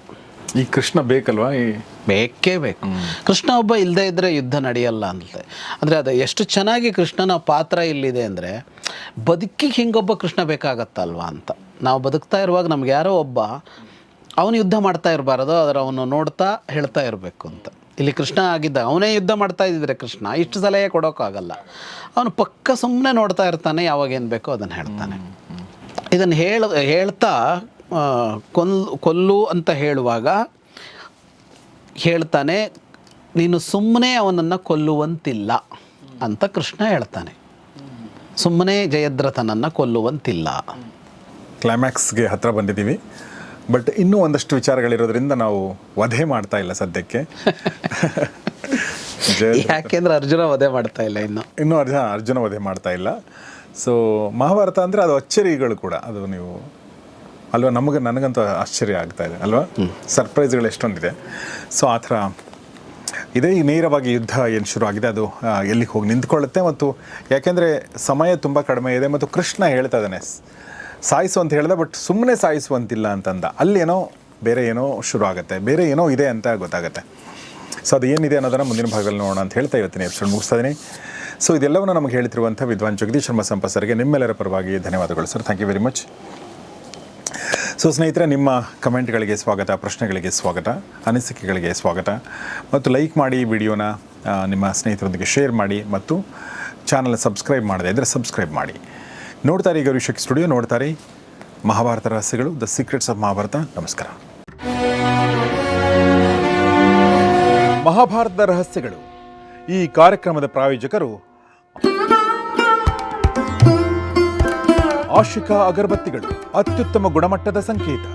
ಈ ಕೃಷ್ಣ ಬೇಕಲ್ವಾ? ಈ ಬೇಕೇ ಬೇಕು. ಕೃಷ್ಣ ಒಬ್ಬ ಇಲ್ಲದೆ ಇದ್ದರೆ ಯುದ್ಧ ನಡೆಯಲ್ಲ ಅಂತ. ಅಂದರೆ ಅದು ಎಷ್ಟು ಚೆನ್ನಾಗಿ ಕೃಷ್ಣನ ಪಾತ್ರ ಇಲ್ಲಿದೆ ಅಂದರೆ ಬದುಕಿಗೆ ಹಿಂಗೊಬ್ಬ ಕೃಷ್ಣ ಬೇಕಾಗತ್ತಲ್ವಾ ಅಂತ. ನಾವು ಬದುಕ್ತಾ ಇರುವಾಗ ನಮ್ಗೆ ಯಾರೋ ಒಬ್ಬ ಅವನು ಯುದ್ಧ ಮಾಡ್ತಾ ಇರಬಾರ್ದು, ಆದರೆ ಅವನು ನೋಡ್ತಾ ಹೇಳ್ತಾ ಇರಬೇಕು ಅಂತ. ಇಲ್ಲಿ ಕೃಷ್ಣ ಆಗಿದ್ದ, ಅವನೇ ಯುದ್ಧ ಮಾಡ್ತಾ ಇದ್ದಿದ್ರೆ ಕೃಷ್ಣ, ಇಷ್ಟು ಸಲಹೆ ಕೊಡೋಕ್ಕಾಗಲ್ಲ ಅವನು ಪಕ್ಕ ಸುಮ್ಮನೆ ನೋಡ್ತಾ ಇರ್ತಾನೆ, ಯಾವಾಗ ಏನು ಬೇಕೋ ಅದನ್ನು ಹೇಳ್ತಾನೆ. ಇದನ್ನು ಹೇಳ, ಹೇಳ್ತಾ ಕೊಲ್ಲು ಕೊಲ್, ಕೊಲ್ಲು ಅಂತ ಹೇಳುವಾಗ ಹೇಳ್ತಾನೆ, ನೀನು ಸುಮ್ಮನೆ ಅವನನ್ನು ಕೊಲ್ಲುವಂತಿಲ್ಲ ಅಂತ ಕೃಷ್ಣ ಹೇಳ್ತಾನೆ. ಸುಮ್ಮನೆ ಜಯದ್ರಥನನ್ನು ಕೊಲ್ಲುವಂತಿಲ್ಲ. ಕ್ಲೈಮ್ಯಾಕ್ಸ್ಗೆ ಹತ್ರ ಬಂದಿದ್ದೀವಿ. ಬಟ್ ಇನ್ನೂ ಒಂದಷ್ಟು ವಿಚಾರಗಳಿರೋದ್ರಿಂದ ನಾವು ವಧೆ ಮಾಡ್ತಾ ಇಲ್ಲ ಸದ್ಯಕ್ಕೆ. [laughs] ಯಾಕೆಂದ್ರೆ ಅರ್ಜುನ ವಧೆ ಮಾಡ್ತಾ ಇಲ್ಲ ಇನ್ನು. ಇನ್ನೂ ಅರ್ಜುನ ಅರ್ಜುನ ವಧೆ ಮಾಡ್ತಾ ಇಲ್ಲ. ಸೊ ಮಹಾಭಾರತ ಅಂದರೆ ಅದು ಅಚ್ಚರಿಗಳು ಕೂಡ. ಅದು ನೀವು ಅಲ್ವಾ? ನಮಗೆ ನನಗಂತೂ ಆಶ್ಚರ್ಯ ಆಗ್ತಾ ಇದೆ ಅಲ್ವಾ? ಸರ್ಪ್ರೈಸ್ಗಳು ಎಷ್ಟೊಂದಿದೆ. ಸೊ ಆ ಥರ ಇದೇ. ಈ ನೇರವಾಗಿ ಯುದ್ಧ ಏನು ಶುರು ಆಗಿದೆ ಅದು ಎಲ್ಲಿಗೆ ಹೋಗಿ ನಿಂತ್ಕೊಳ್ಳುತ್ತೆ ಮತ್ತು ಯಾಕೆಂದರೆ ಸಮಯ ತುಂಬ ಕಡಿಮೆ ಇದೆ ಮತ್ತು ಕೃಷ್ಣ ಹೇಳ್ತಾ ಇದ್ದಾನೆ ಸಾಯಿಸು ಅಂತ ಹೇಳಿದೆ ಬಟ್ ಸುಮ್ಮನೆ ಸಾಯಿಸುವಂತಿಲ್ಲ ಅಂತಂದ. ಅಲ್ಲೇನೋ ಬೇರೆ ಏನೋ ಶುರು ಆಗುತ್ತೆ ಬೇರೆ ಏನೋ ಇದೆ ಅಂತ ಗೊತ್ತಾಗುತ್ತೆ. ಸೊ ಅದು ಏನಿದೆ ಅನ್ನೋದನ್ನು ಮುಂದಿನ ಭಾಗದಲ್ಲಿ ನೋಡೋಣ ಅಂತ ಹೇಳ್ತಾ ಇವತ್ತಿನ ಎಪಿಸೋಡ್ ಮುಗಿಸ್ತಾ ಇದ್ದೀನಿ ಸೊ ಇದೆಲ್ಲವನ್ನು ನಮಗೆ ಹೇಳ್ತಿರುವಂಥ ವಿದ್ವಾನ್ ಜಗದೀಶ್ ಶರ್ಮಾ ಸಂಪ ಸರ್ಗೆ ನಿಮ್ಮೆಲ್ಲರ ಪರವಾಗಿ ಧನ್ಯವಾದಗಳು sir thank you very much so ಸ್ನೇಹಿತರೆ, ನಿಮ್ಮ ಕಮೆಂಟ್ಗಳಿಗೆ ಸ್ವಾಗತ, ಪ್ರಶ್ನೆಗಳಿಗೆ ಸ್ವಾಗತ, ಅನಿಸಿಕೆಗಳಿಗೆ ಸ್ವಾಗತ. ಮತ್ತು ಲೈಕ್ ಮಾಡಿ ವಿಡಿಯೋನ ನಿಮ್ಮ ಸ್ನೇಹಿತರೊಂದಿಗೆ ಶೇರ್ ಮಾಡಿ ಮತ್ತು ಚಾನಲ್ ಸಬ್ಸ್ಕ್ರೈಬ್ ಮಾಡದೆ ಇದ್ದರೆ ಸಬ್ಸ್ಕ್ರೈಬ್ ಮಾಡಿ. ನೋಡ್ತಾರೆ ಈಗ ವಿಷಕ್ ಸ್ಟುಡಿಯೋ, ನೋಡ್ತಾರೆ ಮಹಾಭಾರತ ರಹಸ್ಯಗಳು ದ ಸೀಕ್ರೆಟ್ಸ್ ಆಫ್ ಮಹಾಭಾರತ ನಮಸ್ಕಾರ. ಮಹಾಭಾರತದ ರಹಸ್ಯಗಳು. ಈ ಕಾರ್ಯಕ್ರಮದ ಪ್ರಾಯೋಜಕರು ಆಶಿಕಾ ಅಗರಬತ್ತಿಗಳು, ಅತ್ಯುತ್ತಮ ಗುಣಮಟ್ಟದ ಸಂಕೇತ.